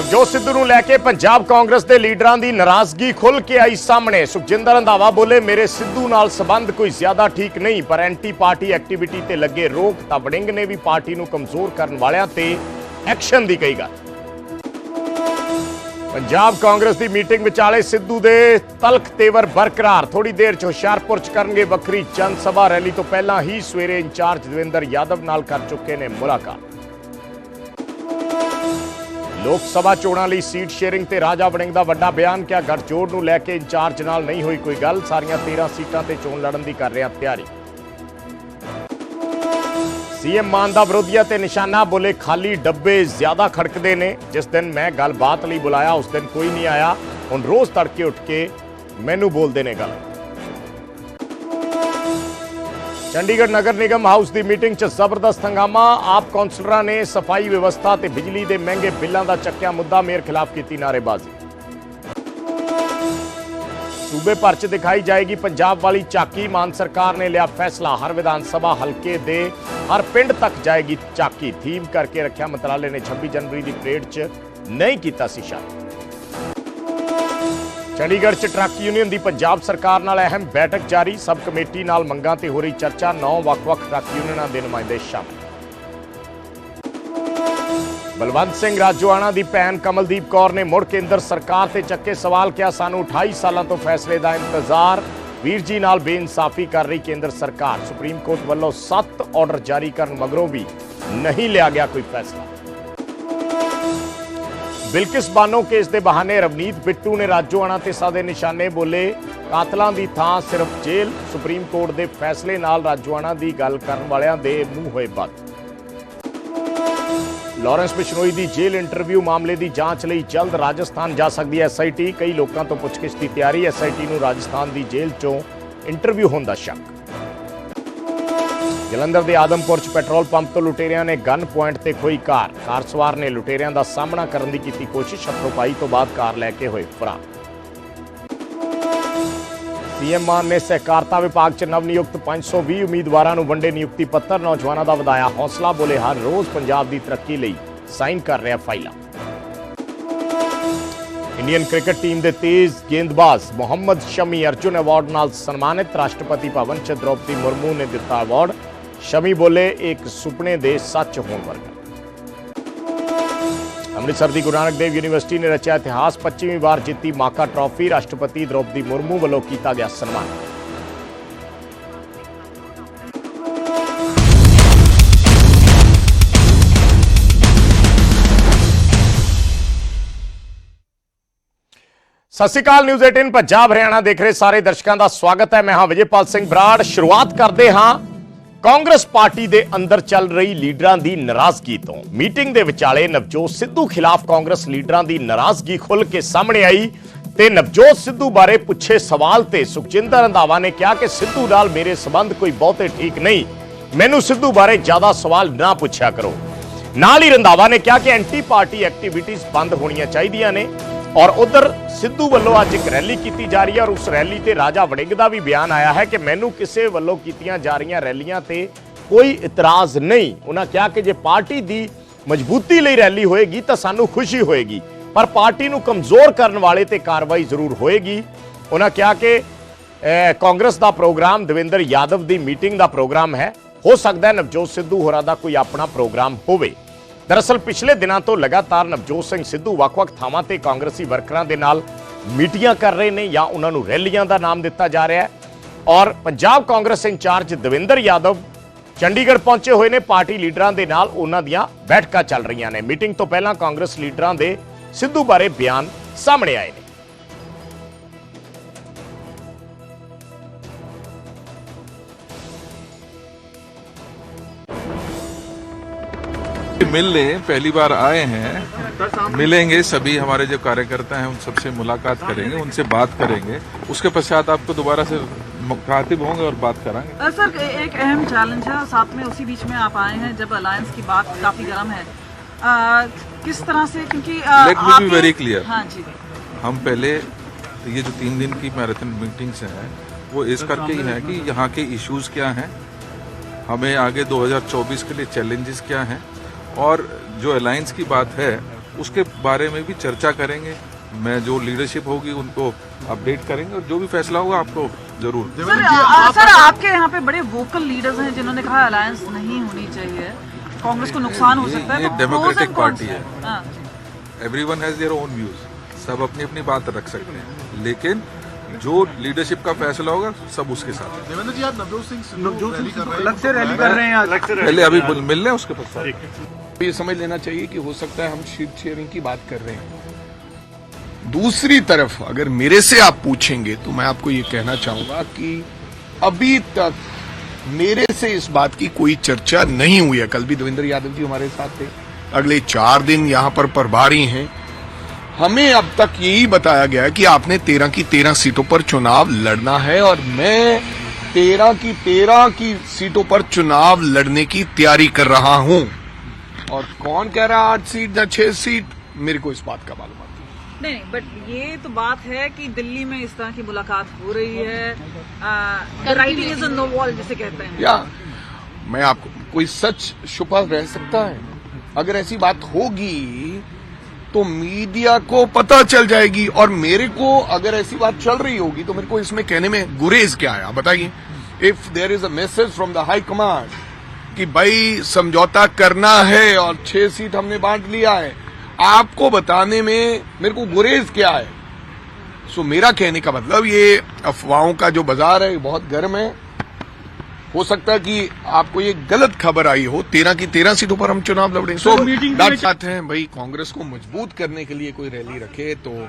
ਨਵਜੋਤ ਸਿੱਧੂ ਨੂੰ ਲੈ ਕੇ ਪੰਜਾਬ ਕਾਂਗਰਸ ਦੇ ਲੀਡਰਾਂ ਦੀ ਨਾਰਾਜ਼ਗੀ ਖੁੱਲ ਕੇ ਆਈ ਸਾਹਮਣੇ, ਸੁਖਜਿੰਦਰ ਰੰਧਾਵਾ ਬੋਲੇ, ਮੇਰੇ ਸਿੱਧੂ ਨਾਲ ਸਬੰਧ ਕੋਈ ਜ਼ਿਆਦਾ ਠੀਕ ਨਹੀਂ, ਪਰ ਐਂਟੀ ਪਾਰਟੀ ਐਕਟੀਵਿਟੀ ਤੇ ਲੱਗੇ ਰੋਕ ਤਾਂ ਵੜਿੰਗ ਨੇ ਵੀ ਪਾਰਟੀ ਨੂੰ ਕਮਜ਼ੋਰ ਕਰਨ ਵਾਲਿਆਂ ਤੇ ਐਕਸ਼ਨ ਦੀ ਕਹੀ ਗੱਲ। ਪੰਜਾਬ ਕਾਂਗਰਸ ਦੀ ਮੀਟਿੰਗ ਵਿਚਾਲੇ ਸਿੱਧੂ ਦੇ ਤਲਖ ਤੇਵਰ ਬਰਕਰਾਰ। ਥੋੜੀ ਦੇਰ ਚ ਹੁਸ਼ਿਆਰਪੁਰ ਚ ਕਰਨਗੇ ਵੱਖਰੀ ਜਨ ਸਭਾ ਰੈਲੀ ਤੋਂ ਪਹਿਲਾਂ ਹੀ ਸਵੇਰੇ ਇੰਚਾਰਜ ਦਵਿੰਦਰ ਯਾਦਵ ਨਾਲ ਕਰ ਚੁੱਕੇ ਨੇ ਮੁਲਾਕਾਤ। ਲੋਕ ਸਭਾ ਚੋਣਾਂ ਲਈ ਸੀਟ ਸ਼ੇਅਰਿੰਗ ਤੇ ਰਾਜਾ ਵੜਿੰਗ ਦਾ ਵੱਡਾ ਬਿਆਨ ਕਿਹਾ ਗੱਠਜੋੜ ਨੂੰ ਲੈ ਕੇ ਇੰਚਾਰਜ ਨਾਲ ਨਹੀਂ ਹੋਈ ਕੋਈ ਗੱਲ, ਸਾਰੀਆਂ 13 ਸੀਟਾਂ ਤੇ ਚੋਣ ਲੜਨ ਦੀ ਕਰ ਰਿਹਾ ਤਿਆਰੀ। ਸੀਐਮ ਮਾਨ ਦਾ ਵਿਰੋਧੀਆਂ ਤੇ ਨਿਸ਼ਾਨਾ, ਬੋਲੇ ਖਾਲੀ ਡੱਬੇ ਜ਼ਿਆਦਾ ਖੜਕਦੇ ਨੇ। ਜਿਸ ਦਿਨ ਮੈਂ ਗੱਲਬਾਤ ਲਈ ਬੁਲਾਇਆ, ਉਸ ਦਿਨ ਕੋਈ ਨਹੀਂ ਆਇਆ। ਹੁਣ ਰੋਜ਼ ਤੜਕੇ ਉੱਠ ਕੇ ਮੈਨੂੰ ਬੋਲਦੇ ਨੇ ਗੱਲ। ਚੰਡੀਗੜ੍ਹ ਨਗਰ ਨਿਗਮ ਹਾਊਸ ਦੀ ਮੀਟਿੰਗ 'ਚ ਜ਼ਬਰਦਸਤ ਹੰਗਾਮਾ। ਆਪ ਕੌਂਸਲਰਾਂ ਨੇ ਸਫ਼ਾਈ ਵਿਵਸਥਾ ਤੇ ਬਿਜਲੀ ਦੇ ਮਹਿੰਗੇ ਬਿੱਲਾਂ ਦਾ ਚੱਕਿਆ ਮੁੱਦਾ, ਮੇਅਰ ਖਿਲਾਫ ਕੀਤੀ ਨਾਅਰੇਬਾਜ਼ੀ। ਸੂਬੇ ਭਰ 'ਚ ਦਿਖਾਈ ਜਾਏਗੀ ਪੰਜਾਬ ਵਾਲੀ ਚਾਕੀ। ਮਾਨ ਸਰਕਾਰ ਨੇ ਲਿਆ ਫੈਸਲਾ। ਹਰ ਵਿਧਾਨ ਸਭਾ ਹਲਕੇ ਦੇ ਹਰ ਪਿੰਡ ਤੱਕ ਜਾਏਗੀ ਚਾਕੀ। ਥੀਮ ਕਰਕੇ ਰੱਖਿਆ ਮੰਤਰਾਲੇ ਨੇ 26 ਜਨਵਰੀ ਦੀ ਪਰੇਡ 'ਚ ਨਹੀਂ ਕੀਤਾ ਸੀ ਸ਼ਾਮਿਲ ਚੰਡੀਗੜ੍ਹ 'ਚ ਟਰੱਕ ਯੂਨੀਅਨ ਦੀ ਪੰਜਾਬ ਸਰਕਾਰ ਨਾਲ ਅਹਿਮ ਬੈਠਕ ਜਾਰੀ। ਸਬ ਕਮੇਟੀ ਨਾਲ ਮੰਗਾਂ ਤੇ ਹੋ ਰਹੀ ਚਰਚਾ, ਨੌ ਵੱਖ-ਵੱਖ ਟਰੱਕ ਯੂਨੀਅਨਾਂ ਦੇ ਨੁਮਾਇੰਦੇ ਸ਼ਾਮਲ। ਬਲਵੰਤ ਸਿੰਘ ਰਾਜੋਆਣਾ ਦੀ ਭੈਣ ਕਮਲਦੀਪ ਕੌਰ ਨੇ ਮੁੜ ਕੇਂਦਰ ਸਰਕਾਰ ਤੇ ਚੱਕੇ ਸਵਾਲ ਕਿਹਾ। ਸਾਨੂੰ 28 ਸਾਲਾਂ ਤੋਂ ਫੈਸਲੇ ਦਾ ਇੰਤਜ਼ਾਰ। ਵੀਰ ਜੀ ਨਾਲ ਬੇਇਨਸਾਫੀ ਕਰ ਰਹੀ ਕੇਂਦਰ ਸਰਕਾਰ। ਸੁਪਰੀਮ ਕੋਰਟ ਵੱਲੋਂ 7 ਆਰਡਰ ਜਾਰੀ ਕਰਨ ਮਗਰੋਂ ਵੀ ਨਹੀਂ ਲਿਆ ਗਿਆ ਕੋਈ ਫੈਸਲਾ। ਬਿਲਕਿਸ ਬਾਨੋ ਕੇਸ ਦੇ ਬਹਾਨੇ ਰਵਨੀਤ ਬਿੱਟੂ ਨੇ ਰਾਜੋਆਣਾ ਤੇ ਸਾਦੇ ਨਿਸ਼ਾਨੇ ਬੋਲੇ। ਕਾਤਲਾਂ ਦੀ ਥਾਂ ਸਿਰਫ ਜੇਲ੍ਹ, ਸੁਪਰੀਮ ਕੋਰਟ ਦੇ ਫੈਸਲੇ ਨਾਲ ਰਾਜੋਆਣਾ ਦੀ ਗੱਲ ਕਰਨ ਵਾਲਿਆਂ ਦੇ ਮੂੰਹ ਹੋਏ ਬੰਦ। ਲਾਰੈਂਸ ਬਿਸ਼ਨੋਈ ਦੀ ਜੇਲ੍ਹ ਇੰਟਰਵਿਊ ਮਾਮਲੇ ਦੀ ਜਾਂਚ ਲਈ ਜਲਦ ਰਾਜਸਥਾਨ ਜਾ ਸਕਦੀ ਹੈ ਐਸਆਈਟੀ ਕਈ ਲੋਕਾਂ ਤੋਂ ਪੁੱਛਗਿੱਛ ਦੀ ਤਿਆਰੀ ਐਸਆਈਟੀ ਨੂੰ ਰਾਜਸਥਾਨ ਦੀ ਜੇਲ੍ਹ 'ਚੋਂ ਇੰਟਰਵਿਊ ਹੋਣ ਦਾ ਸ਼ੱਕ। ਜਲੰਧਰ ਦੇ ਆਦਮਪੁਰ 'ਚ ਪੈਟਰੋਲ ਪੰਪ ਤੋਂ ਲੁਟੇਰਿਆਂ ਨੇ ਗਨ ਪੁਆਇੰਟ ਤੇ ਖੋਈ ਕਾਰ। ਕਾਰ ਸਵਾਰ ਨੇ ਲੁਟੇਰਿਆਂ ਦਾ ਸਾਹਮਣਾ ਕਰਨ ਦੀ ਕੀਤੀ ਕੋਸ਼ਿਸ਼ ਹੱਥੋਂ-ਪਾਈ ਤੋਂ ਬਾਅਦ ਕਾਰ ਲੈ ਕੇ ਹੋਏ ਫਰਾਰ। ਸੀਐਮ ਮਾਨ ਨੇ ਸਹਿਕਾਰਤਾ ਵਿਭਾਗ 'ਚ ਨਵ-ਨਿਯੁਕਤ 520 ਉਮੀਦਵਾਰਾਂ ਨੂੰ ਵੰਡੇ ਨਿਯੁਕਤੀ ਪੱਤਰ, ਨੌਜਵਾਨਾਂ ਦਾ ਵਧਾਇਆ ਹੌਸਲਾ, ਬੋਲੇ ਹਰ ਰੋਜ਼ ਪੰਜਾਬ ਦੀ ਤਰੱਕੀ ਲਈ ਸਾਈਨ ਕਰ ਰਿਹਾ ਫਾਈਲਾਂ। ਇੰਡੀਅਨ ਕ੍ਰਿਕਟ ਟੀਮ ਦੇ ਤੇਜ਼ ਗੇਂਦਬਾਜ਼ ਮੁਹੰਮਦ ਸ਼ਮੀ ਅਰਜੁਨ ਅਵਾਰਡ ਨਾਲ ਸਨਮਾਨਿਤ ਰਾਸ਼ਟਰਪਤੀ ਭਵਨ 'ਚ, ਦ੍ਰੋਪਦੀ ਮੁਰਮੂ ਨੇ ਦਿੱਤਾ ਅਵਾਰਡ। ਸ਼ਮੀ ਬੋਲੇ ਇੱਕ ਸੁਪਨੇ ਦੇ ਸੱਚ ਹੋਣ ਵਰਗਾ। ਅੰਮ੍ਰਿਤਸਰ ਦੀ ਗੁਰੂ ਨਾਨਕ ਦੇਵ ਯੂਨੀਵਰਸਿਟੀ ਨੇ ਰਚਿਆ ਇਤਿਹਾਸ 25ਵੀਂ ਵਾਰ ਜਿੱਤੀ ਮਾਕਾ ਟਰਾਫੀ, ਰਾਸ਼ਟਰਪਤੀ ਦ੍ਰੋਪਦੀ ਮੁਰਮੂ ਵੱਲੋਂ ਕੀਤਾ ਗਿਆ ਸਨਮਾਨ। ਸਤਿ ਸ਼੍ਰੀ ਅਕਾਲ, ਨਿਊਜ਼ 18 ਪੰਜਾਬ, ਹਰਿਆਣਾ ਦੇਖ ਰਹੇ ਸਾਰੇ ਦਰਸ਼ਕਾਂ ਦਾ ਸਵਾਗਤ ਹੈ। ਮੈਂ ਹਾਂ ਵਿਜੇਪਾਲ ਸਿੰਘ ਬਰਾੜ। ਸ਼ੁਰੂਆਤ ਕਰਦੇ ਹਾਂ ਕਾਂਗਰਸ ਪਾਰਟੀ ਦੇ ਅੰਦਰ ਚੱਲ ਰਹੀ ਲੀਡਰਾਂ ਦੀ ਨਾਰਾਜ਼ਗੀ ਤੋਂ ਮੀਟਿੰਗ ਦੇ ਵਿਚਾਲੇ ਨਵਜੋਤ ਸਿੱਧੂ ਖਿਲਾਫ ਕਾਂਗਰਸ ਲੀਡਰਾਂ ਦੀ ਨਾਰਾਜ਼ਗੀ ਖੁੱਲ ਕੇ ਸਾਹਮਣੇ ਆਈ ਤੇ ਨਵਜੋਤ ਸਿੱਧੂ ਬਾਰੇ ਪੁੱਛੇ ਸਵਾਲ ਤੇ ਸੁਖਜਿੰਦਰ ਰੰਧਾਵਾ ਨੇ ਕਿਹਾ ਕਿ ਸਿੱਧੂ ਨਾਲ ਮੇਰੇ ਸਬੰਧ ਕੋਈ ਬਹੁਤੇ ਠੀਕ ਨਹੀਂ। ਮੈਨੂੰ ਸਿੱਧੂ ਬਾਰੇ ਜ਼ਿਆਦਾ ਸਵਾਲ ਨਾ ਪੁੱਛਿਆ ਕਰੋ। ਨਾਲ ਹੀ ਰੰਧਾਵਾ ਨੇ ਕਿਹਾ ਕਿ ਐਂਟੀ ਪਾਰਟੀ ਐਕਟੀਵਿਟੀਜ਼ ਬੰਦ ਹੋਣੀਆਂ ਚਾਹੀਦੀਆਂ ਨੇ। ਔਰ ਉਧਰ ਸਿੱਧੂ ਵੱਲੋਂ ਅੱਜ ਇੱਕ ਰੈਲੀ ਕੀਤੀ ਜਾ ਰਹੀ ਹੈ ਔਰ ਉਸ ਰੈਲੀ ਤੇ ਰਾਜਾ ਵੜਿੰਗ ਦਾ ਵੀ ਬਿਆਨ ਆਇਆ ਹੈ ਕਿ ਮੈਨੂੰ ਕਿਸੇ ਵੱਲੋਂ ਕੀਤੀਆਂ ਜਾ ਰਹੀਆਂ ਰੈਲੀਆਂ ਤੇ ਕੋਈ ਇਤਰਾਜ਼ ਨਹੀਂ। ਉਹਨਾਂ ਕਿਹਾ ਕਿ ਜੇ ਪਾਰਟੀ ਦੀ ਮਜ਼ਬੂਤੀ ਲਈ ਰੈਲੀ ਹੋਏਗੀ ਤਾਂ ਸਾਨੂੰ ਖੁਸ਼ੀ ਹੋਏਗੀ, ਪਰ ਪਾਰਟੀ ਨੂੰ ਕਮਜ਼ੋਰ ਕਰਨ ਵਾਲੇ ਤੇ ਕਾਰਵਾਈ ਜ਼ਰੂਰ ਹੋਏਗੀ। ਉਹਨਾਂ ਕਿਹਾ ਕਿ ਕਾਂਗਰਸ ਦਾ ਪ੍ਰੋਗਰਾਮ ਦਵਿੰਦਰ ਯਾਦਵ ਦੀ ਮੀਟਿੰਗ ਦਾ ਪ੍ਰੋਗਰਾਮ ਹੈ। ਹੋ ਸਕਦਾ ਹੈ ਨਵਜੋਤ ਸਿੱਧੂ ਹੋਰਾਂ ਦਾ ਕੋਈ ਆਪਣਾ ਪ੍ਰੋਗਰਾਮ ਹੋਵੇ। ਦਰਅਸਲ ਪਿਛਲੇ ਦਿਨਾਂ ਤੋਂ ਲਗਾਤਾਰ ਨਵਜੋਤ ਸਿੰਘ ਸਿੱਧੂ ਵੱਖ-ਵੱਖ ਥਾਵਾਂ ਤੇ ਕਾਂਗਰਸੀ ਵਰਕਰਾਂ ਦੇ ਨਾਲ ਮੀਟਿੰਗਾਂ ਕਰ ਰਹੇ ਨੇ ਜਾਂ ਉਹਨਾਂ ਨੂੰ ਰੈਲੀਆਂ ਦਾ ਨਾਮ ਦਿੱਤਾ ਜਾ ਰਿਹਾ ਹੈ। ਔਰ ਪੰਜਾਬ ਕਾਂਗਰਸ ਇੰਚਾਰਜ ਦਵਿੰਦਰ ਯਾਦਵ ਚੰਡੀਗੜ੍ਹ ਪਹੁੰਚੇ ਹੋਏ ਨੇ। ਪਾਰਟੀ ਲੀਡਰਾਂ ਦੇ ਨਾਲ ਉਹਨਾਂ ਦੀਆਂ ਬੈਠਕਾਂ ਚੱਲ ਰਹੀਆਂ ਨੇ। ਮੀਟਿੰਗ ਤੋਂ ਪਹਿਲਾਂ ਕਾਂਗਰਸ ਲੀਡਰਾਂ ਦੇ ਸਿੱਧੂ ਬਾਰੇ ਬਿਆਨ ਸਾਹਮਣੇ ਆਏ ਨੇ। मिल लें पहली बार आए हैं। मिलेंगे सभी हमारे जो कार्यकर्ता हैं उन सबसे मुलाकात करेंगे उनसे बात करेंगे। उसके पश्चात आपको दोबारा से मुखातिब होंगे और बात कराएँगे। सर एक अहम चैलेंज है साथ में उसी बीच में आप आए हैं जब अलायंस की बात काफ़ी गर्म है। अ, किस तरह से क्योंकि me be आपके- very clear. हाँ जी। हम पहले ये जो तीन दिन की मैराथन मीटिंग्स हैं वो इस करके ही है कि यहाँ के इश्यूज़ क्या हैं हमें आगे 2024 के लिए चैलेंजेस क्या हैं और जो अलायंस की बात है उसके बारे में भी चर्चा करेंगे। मैं जो लीडरशिप होगी उनको अपडेट करेंगे और जो भी फैसला होगा आपको ज़रूर। सर आ, सर आपके यहाँ पे बड़े वोकल लीडर्स हैं जिन्होंने कहा अलायंस नहीं होनी चाहिए। कांग्रेस को नुकसान हो सकता है ये तो डेमोक्रेटिक pros पार्टी है। Every one has their own views सब अपनी अपनी बात रख सकते हैं। लेकिन जो लीडरशिप का फैसला होगा सब उसके साथ। है। देवेंद्र जी आप नवजोत सिंह सिद्धू रैली रहे हैं। अलग से रैली कर रहे हैं पहले अभी बोल- मिल लें उसके पश्चात ये समझ लेना चाहिए कि हो सकता है हम शीट शेयरिंग की बात कर रहे हैं। दूसरी तरफ़ अगर मेरे से आप पूछेंगे तो मैं आपको ये कहना चाहूँगा कि अभी तक मेरे से इस बात की कोई चर्चा नहीं हुई है। कल भी देवेंद्र यादव जी हमारे साथ थे। अगले चार दिन यहाँ पर प्रभारी हैं। हमें अब तक यही बताया गया है कि आपने तेरह की तेरह सीटों पर चुनाव लड़ना है और मैं तेरह की तेरह की सीटों पर चुनाव लड़ने की तैयारी कर रहा हूँ। और कौन कह रहा है आठ सीट या छह सीट? मेरे को इस बात का मालूम नहीं। नहीं बट ये तो बात है कि दिल्ली में इस तरह की मुलाकात हो रही है। राइटिंग इज़ नो वॉल जिसे कहते हैं। या मैं आपको कोई सच छुपा रह सकता है? अगर ऐसी बात होगी तो मीडिया को पता चल जाएगी और मेरे को अगर ऐसी बात चल रही होगी तो मेरे को इसमें कहने में गुरेज क्या है? आप बताइए। If there is a message from the high command कि भाई समझौता करना है और छह सीट हमने बांट लिया है आपको बताने में मेरे को गुरेज क्या है? सो so, मेरा कहने का मतलब ये अफवाहों का जो बाज़ार है बहुत गर्म है। हो सकता है कि आपको ये गलत खबर आई हो तेरह की तेरह सीटों पर हम चुनाव लड़ेंगे सो so, चाहते हैं भाई कांग्रेस को मज़बूत करने के लिए कोई रैली रखे तो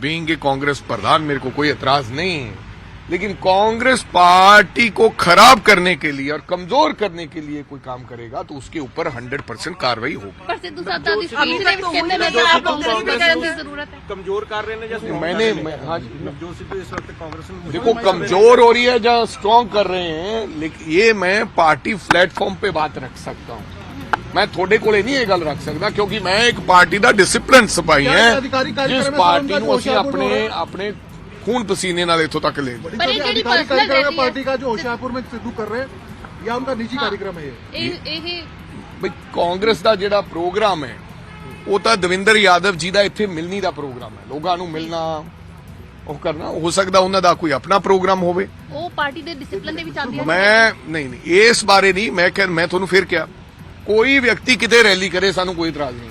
बींग कांग्रेस प्रधान मेरे को कोई एतराज़ नहीं। है लेकिन कांग्रेस पार्टी को खराब करने के लिए और कमजोर करने के लिए कोई काम करेगा तो उसके ऊपर 100 परसेंट कार्रवाई होगी कमजोर कार्य मैंने देखो कमजोर हो रही है जहाँ स्ट्रांग कर रहे हैं लेकिन ये मैं पार्टी प्लेटफॉर्म पे बात रख सकता हूँ ਮੈਂ ਤੁਹਾਡੇ ਕੋਲੇ ਨਹੀਂ ਇਹ ਗੱਲ ਰੱਖ ਸਕਦਾ ਕਿਉਂਕਿ ਮੈਂ ਇੱਕ ਪਾਰਟੀ ਦਾ ਡਿਸਪਲਿਨ ਸਿਪਾਹੀ ਹਾਂ ਜਿਸ ਪਾਰਟੀ ਨੂੰ ਅਸੀਂ ਆਪਣੇ ਆਪਣੇ खून पसीने ਨਾਲ ਇੱਥੋਂ ਤੱਕ ਲੈ ਗਏ पर ये जेडी अधिकारी पर्सनल कार्यक्रम है रहती पार्टी है का जो होशियारपुर में सिद्धू कर रहे हैं या उनका निजी कार्यक्रम है ये ਇਹ ਇਹ ਬਈ ਕਾਂਗਰਸ ਦਾ ਜਿਹੜਾ ਪ੍ਰੋਗਰਾਮ ਹੈ ਉਹ ਤਾਂ ਦਵਿੰਦਰ ਯਾਦਵ ਜੀ ਦਾ ਇੱਥੇ ਮਿਲਣੀ ਦਾ ਪ੍ਰੋਗਰਾਮ ਹੈ ਲੋਕਾਂ ਨੂੰ ਮਿਲਣਾ ਉਹ ਕਰਨਾ ਹੋ ਸਕਦਾ ਉਹਨਾਂ ਦਾ ਕੋਈ ਆਪਣਾ ਪ੍ਰੋਗਰਾਮ ਹੋਵੇ ਉਹ ਪਾਰਟੀ ਦੇ ਡਿਸਪਲਿਨ ਦੇ ਵਿੱਚ ਆਉਂਦੀ ਹੈ ਮੈਂ ਨਹੀਂ ਨਹੀਂ ਇਸ ਬਾਰੇ ਨਹੀਂ ਮੈਂ ਕਹਿ ਮੈਂ ਤੁਹਾਨੂੰ ਫਿਰ ਕਿਹਾ ਕੋਈ ਵਿਅਕਤੀ ਕਿਤੇ ਰੈਲੀ ਕਰੇ ਸਾਨੂੰ ਕੋਈ ਇਤਰਾਜ਼ ਨਹੀਂ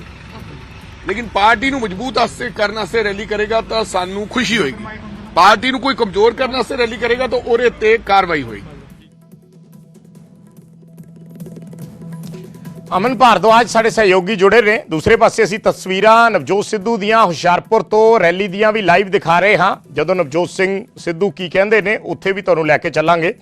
ਲੇਕਿਨ ਪਾਰਟੀ ਨੂੰ ਮਜ਼ਬੂਤ ਵਾਸਤੇ ਕਰਨ ਵਾਸਤੇ ਰੈਲੀ ਕਰੇਗਾ ਤਾਂ ਸਾਨੂੰ ਖੁਸ਼ੀ ਹੋਏਗੀ ਪਾਰਟੀ ਨੂੰ ਕੋਈ ਕਮਜ਼ੋਰ ਕਰਨ ਵਾਸਤੇ ਰੈਲੀ ਕਰੇਗਾ ਤਾਂ ਉਹਦੇ ਤੇ ਕਾਰਵਾਈ ਹੋਏਗੀ। ਅਮਨ ਭਾਰਦਵਾਜ ਸਾਡੇ ਸਹਿਯੋਗੀ ਜੁੜੇ ਨੇ। ਦੂਸਰੇ ਪਾਸੇ ਅਸੀਂ ਤਸਵੀਰਾਂ ਨਵਜੋਤ ਸਿੱਧੂ ਦੀਆਂ, ਹੁਸ਼ਿਆਰਪੁਰ ਤੋਂ ਰੈਲੀ ਦੀਆਂ ਵੀ ਲਾਈਵ ਦਿਖਾ ਰਹੇ ਹਾਂ। ਜਦੋਂ ਨਵਜੋਤ ਸਿੰਘ ਸਿੱਧੂ ਕੀ ਕਹਿੰਦੇ ਨੇ, ਉੱਥੇ ਵੀ ਤੁਹਾਨੂੰ ਲੈ ਕੇ ਚੱਲਾਂਗੇ।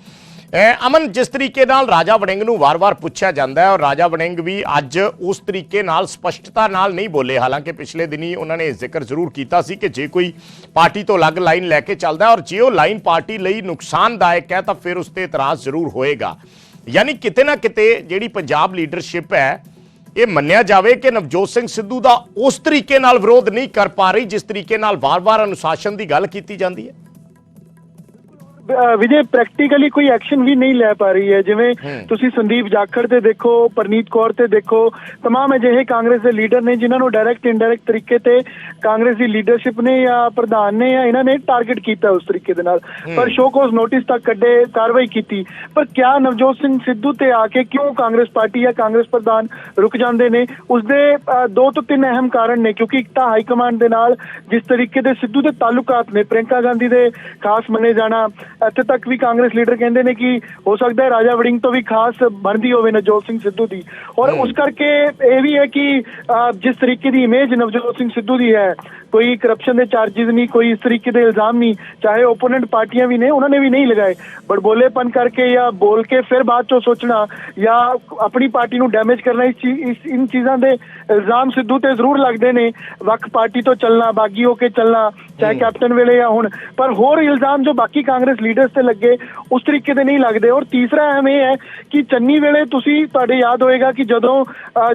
ਅਮਨ, ਜਿਸ ਤਰੀਕੇ ਨਾਲ ਰਾਜਾ ਵੜਿੰਗ ਨੂੰ ਵਾਰ-ਵਾਰ ਪੁੱਛਿਆ ਜਾਂਦਾ ਹੈ ਔਰ ਰਾਜਾ ਵੜਿੰਗ ਵੀ ਅੱਜ ਉਸ ਤਰੀਕੇ ਨਾਲ ਸਪਸ਼ਟਤਾ ਨਾਲ ਨਹੀਂ ਬੋਲੇ। ਹਾਲਾਂਕਿ ਪਿਛਲੇ ਦਿਨੀ ਉਹਨਾਂ ਨੇ ਜ਼ਿਕਰ ਜ਼ਰੂਰ ਕੀਤਾ ਸੀ ਕਿ ਜੇ ਕੋਈ ਪਾਰਟੀ ਤੋਂ ਅਲੱਗ ਲਾਈਨ ਲੈ ਕੇ ਚੱਲਦਾ ਹੈ ਔਰ ਜੇ ਉਹ ਲਾਈਨ ਪਾਰਟੀ ਲਈ ਨੁਕਸਾਨਦਾਇਕ ਹੈ ਤਾਂ ਫਿਰ ਉਸ ਤੇ ਇਤਰਾਜ਼ ਜ਼ਰੂਰ ਹੋਏਗਾ। ਯਾਨੀ ਕਿਤੇ ਨਾ ਕਿਤੇ ਜਿਹੜੀ ਪੰਜਾਬ ਲੀਡਰਸ਼ਿਪ ਹੈ, ਇਹ ਮੰਨਿਆ ਜਾਵੇ ਕਿ ਨਵਜੋਤ ਸਿੰਘ ਸਿੱਧੂ ਦਾ ਉਸ ਤਰੀਕੇ ਨਾਲ ਵਿਰੋਧ ਨਹੀਂ ਕਰ ਪਾ ਰਹੀ, ਜਿਸ ਤਰੀਕੇ ਨਾਲ ਵਾਰ-ਵਾਰ ਅਨੁਸ਼ਾਸਨ ਦੀ ਗੱਲ ਕੀਤੀ ਜਾਂਦੀ ਹੈ। ਵਿਜੇ ਪ੍ਰੈਕਟੀਕਲੀ ਕੋਈ ਐਕਸ਼ਨ ਵੀ ਨਹੀਂ ਲੈ ਪਾ ਰਹੀ ਹੈ ਜਿਵੇਂ ਤੁਸੀਂ ਸੰਦੀਪ ਜਾਖੜ ਤੇ ਦੇਖੋ ਪਰਨੀਤ ਕੌਰ ਤੇ ਦੇਖੋ तमाम ਅਜਿਹੇ ਕਾਂਗਰਸ ਦੇ ਲੀਡਰ ਨੇ ਜਿਨ੍ਹਾਂ ਨੂੰ ਡਾਇਰੈਕਟ ਇਨਡਾਇਰੈਕਟ ਤਰੀਕੇ ਤੇ ਕਾਂਗਰਸ ਦੀ ਲੀਡਰਸ਼ਿਪ ਨੇ ਜਾਂ ਪ੍ਰਧਾਨ ਨੇ ਜਾਂ ਇਹਨਾਂ ਨੇ ਟਾਰਗੇਟ ਕੀਤਾ ਉਸ ਤਰੀਕੇ ਦੇ ਨਾਲ ਪਰ ਸ਼ੋਕੋਸ ਨੋਟਿਸ ਤੱਕ ਕੱਢੇ ਕਾਰਵਾਈ ਕੀਤੀ ਪਰ ਕਿਆ ਨਵਜੋਤ ਸਿੰਘ ਸਿੱਧੂ ਤੇ ਆ ਕੇ ਕਿਉਂ ਕਾਂਗਰਸ ਪਾਰਟੀ ਜਾਂ ਕਾਂਗਰਸ ਪ੍ਰਧਾਨ ਰੁਕ ਜਾਂਦੇ ਨੇ ਉਸ ਦੇ ਅਹ, ਦੋ ਤੋਂ ਤਿੰਨ ਅਹਿਮ ਕਾਰਨ ਨੇ ਕਿਉਂਕਿ ਇੱਕ ਤਾਂ ਹਾਈ ਕਮਾਂਡ ਦੇ ਨਾਲ ਜਿਸ ਤਰੀਕੇ ਦੇ ਸਿੱਧੂ ਦੇ ਤਾਲੁਕਾਤ ਨੇ ਪ੍ਰਿੰਕਾ ਗਾਂਧੀ ਦੇ ਖਾਸ ਮੰਨੇ ਜਾਣਾ ਇੱਥੇ ਤੱਕ ਵੀ ਕਾਂਗਰਸ ਲੀਡਰ ਕਹਿੰਦੇ ਨੇ ਕਿ ਹੋ ਸਕਦਾ ਹੈ ਰਾਜਾ ਵੜਿੰਗ ਤੋਂ ਵੀ ਖਾਸ ਬਣਦੀ ਹੋਵੇ ਨਵਜੋਤ ਸਿੰਘ ਸਿੱਧੂ ਦੀ। ਔਰ ਉਸ ਕਰਕੇ ਇਹ ਵੀ ਹੈ ਕਿ ਜਿਸ ਤਰੀਕੇ ਦੀ ਇਮੇਜ ਨਵਜੋਤ ਸਿੰਘ ਸਿੱਧੂ ਦੀ ਹੈ ਕੋਈ ਕਰਪਸ਼ਨ ਦੇ ਚਾਰजेस ਨਹੀਂ ਕੋਈ ਇਸ ਤਰੀਕੇ ਦੇ ਇਲਜ਼ਾਮ ਨਹੀਂ ਚਾਹੇ ਓਪੋਨੈਂਟ ਪਾਰਟੀਆਂ ਵੀ ਨੇ ਉਹਨਾਂ ਨੇ ਵੀ ਨਹੀਂ ਲਗਾਏ। ਬਟ ਬੋਲੇਪਨ ਕਰਕੇ ਜਾਂ ਬੋਲ ਕੇ ਫਿਰ ਬਾਅਦ ਚੋਂ ਸੋਚਣਾ ਜਾਂ ਆਪਣੀ ਪਾਰਟੀ ਨੂੰ ਡੈਮੇਜ ਕਰਨਾ ਇਸ ਇਸ ਇਨ ਚੀਜ਼ਾਂ ਦੇ ਇਲਜ਼ਾਮ ਸਿੱਧੂ ਤੇ ਜ਼ਰੂਰ ਲੱਗਦੇ ਨੇ। ਵੱਖ ਪਾਰਟੀ ਤੋਂ ਚੱਲਣਾ ਬਾਗੀ ਹੋ ਕੇ ਚੱਲਣਾ ਚਾਹੇ ਕੈਪਟਨ ਵੇਲੇ ਜਾਂ ਹੁਣ। ਪਰ ਹੋਰ ਇਲਜ਼ਾਮ ਜੋ ਬਾਕੀ ਕਾਂਗਰਸ ਲੀਡਰਸ ਤੇ ਲੱਗੇ ਉਸ ਤਰੀਕੇ ਦੇ ਨਹੀਂ ਲੱਗਦੇ। ਔਰ ਤੀਸਰਾ ਅਹਿਮ ਇਹ ਹੈ ਕਿ ਚੰਨੀ ਵੇਲੇ ਤੁਸੀਂ ਤੁਹਾਡੇ ਯਾਦ ਹੋਏਗਾ ਕਿ ਜਦੋਂ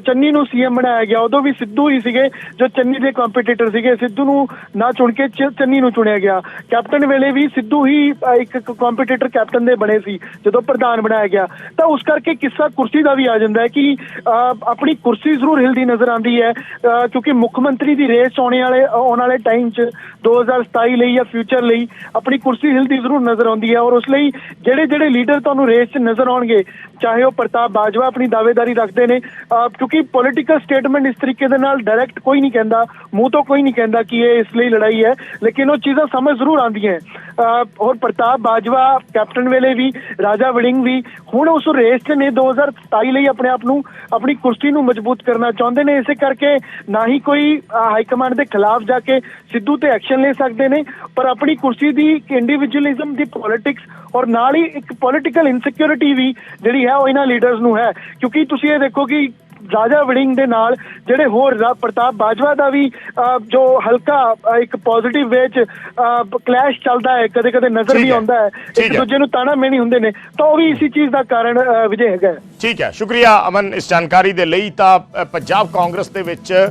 ਚੰਨੀ ਨੂੰ ਸੀਐਮ ਬਣਾਇਆ ਗਿਆ ਉਦੋਂ ਵੀ ਸਿੱਧੂ ਹੀ ਸੀਗੇ ਜੋ ਚੰਨੀ ਦੇ ਕੰਪੀਟੀਟਰ ਸੀਗੇ ਸਿੱਧੂ ਨੂੰ ਨਾ ਚੁਣ ਕੇ ਚ- ਚੰਨੀ ਨੂੰ ਚੁਣਿਆ ਗਿਆ। ਕੈਪਟਨ ਵੇਲੇ ਵੀ ਸਿੱਧੂ ਹੀ ਅਹ, ਇੱਕ ਕੰਪੀਟੀਟਰ ਕੈਪਟਨ ਦੇ ਬਣੇ ਸੀ ਜਦੋਂ ਪ੍ਰਧਾਨ ਬਣਾਇਆ ਗਿਆ। ਤਾਂ ਉਸ ਕਰਕੇ ਕਿੱਸਾ ਕੁਰਸੀ ਦਾ ਵੀ ਆ ਜਾਂਦਾ ਹੈ ਕਿ ਅਹ, ਆਪਣੀ ਕੁਰਸੀ ਜ਼ਰੂਰ ਹਿਲਦੀ ਨਜ਼ਰ ਆਉਂਦੀ ਹੈ। ਅਹ ਕਿਉਂਕਿ ਮੁੱਖ ਮੰਤਰੀ ਦੀ ਰੇਸ ਆਉਣੇ ਵਾਲੇ ਆਉਣ ਵਾਲੇ ਟਾਈਮ 'ਚ 2027 ਲਈ ਜਾਂ ਫਿਊਚਰ ਲਈ ਆਪਣੀ ਕੁਰਸੀ ਹਿਲਦੀ ਜ਼ਰੂਰ ਨਜ਼ਰ ਆਉਂਦੀ ਹੈ। ਔਰ ਉਸ ਲਈ ਜਿਹੜੇ ਜਿਹੜੇ ਲੀਡਰ ਤੁਹਾਨੂੰ ਰੇਸ 'ਚ ਨਜ਼ਰ ਆਉਣਗੇ ਚਾਹੇ ਉਹ ਪ੍ਰਤਾਪ ਬਾਜਵਾ ਆਪਣੀ ਦਾਅਵੇਦਾਰੀ ਰੱਖਦੇ ਨੇ ਅਹ ਕਿਉਂਕਿ ਪੋਲੀਟੀਕਲ ਸਟੇਟਮੈਂਟ ਇਸ ਤਰੀਕੇ ਦੇ ਨਾਲ ਡਾਇਰੈਕਟ ਕੋਈ ਨਹੀਂ ਕਹਿੰਦਾ ਮੂੰਹ ਤੋਂ ਕੋਈ ਨਹੀਂ ਕਹਿੰਦਾ। ਕਿ ਇਹ ਇਸ ਲਈ ਲੜਾਈ ਹੈ, ਲੇਕਿਨ ਉਹ ਚੀਜ਼ਾਂ ਸਮਝ ਜ਼ਰੂਰ ਆਉਂਦੀਆਂ ਔਰ ਪ੍ਰਤਾਪ ਬਾਜਵਾ, ਕੈਪਟਨ ਵੇਲੇ ਵੀ, ਰਾਜਾ ਵੜਿੰਗ ਵੀ, ਹੁਣ ਉਸ ਰੇਸ 'ਚ ਨੇ 2027 ਲਈ ਆਪਣੇ ਆਪ ਨੂੰ ਆਪਣੀ ਕੁਰਸੀ ਨੂੰ ਮਜ਼ਬੂਤ ਕਰਨਾ ਚਾਹੁੰਦੇ ਨੇ। ਇਸੇ ਕਰਕੇ ਨਾ ਹੀ ਕੋਈ ਹਾਈ ਕਮਾਂਡ ਦੇ ਖਿਲਾਫ ਜਾ ਕੇ ਸਿੱਧੂ ਤੇ ਐਕਸ਼ਨ ਲੈ ਸਕਦੇ ਨੇ, ਪਰ ਆਪਣੀ ਕੁਰਸੀ ਦੀ ਇੰਡੀਵਿਜੂਅਲਿਜ਼ਮ ਦੀ ਪੋਲਿਟਿਕਸ ਔਰ ਨਾਲ ਹੀ ਇੱਕ ਪੋਲਿਟੀਕਲ ਇਨਸਿਕਿਉਰਿਟੀ ਵੀ ਜਿਹੜੀ ਹੈ ਉਹ ਇਹਨਾਂ ਲੀਡਰਸ ਨੂੰ ਹੈ। ਕਿਉਂਕਿ ਤੁਸੀਂ ਇਹ ਦੇਖੋ ਕਿ ਰਾਜਾ ਵੜਿੰਗ ਦੇ ਨਾਲ ਜਿਹੜੇ ਹੋਰ ਪ੍ਰਤਾਪ ਬਾਜਵਾ ਦਾ ਵੀ ਜੋ ਹਲਕਾ ਇੱਕ ਪੋਜ਼ਿਟਿਵ ਵੇ ਚ ਕਲੈਸ਼ ਚੱਲਦਾ ਹੈ ਕਦੇ ਕਦੇ ਨਜ਼ਰ ਵੀ। ਆਉਂਦਾ ਹੈ ਇੱਕ। ਦੂਜੇ ਨੂੰ ਤਾਣਾ ਮੇਣੀ ਹੁੰਦੇ ਨੇ ਤਾਂ ਉਹ ਵੀ ਇਸੇ ਚੀਜ਼ ਦਾ ਕਾਰਨ ਵਿਜੇ ਹੈਗਾ। ਠੀਕ ਹੈ ਸ਼ੁਕਰੀਆ ਅਮਨ ਇਸ ਜਾਣਕਾਰੀ ਦੇ ਲਈ ਤਾਂ ਪੰਜਾਬ ਕਾਂਗਰਸ ਦੇ ਵਿੱਚ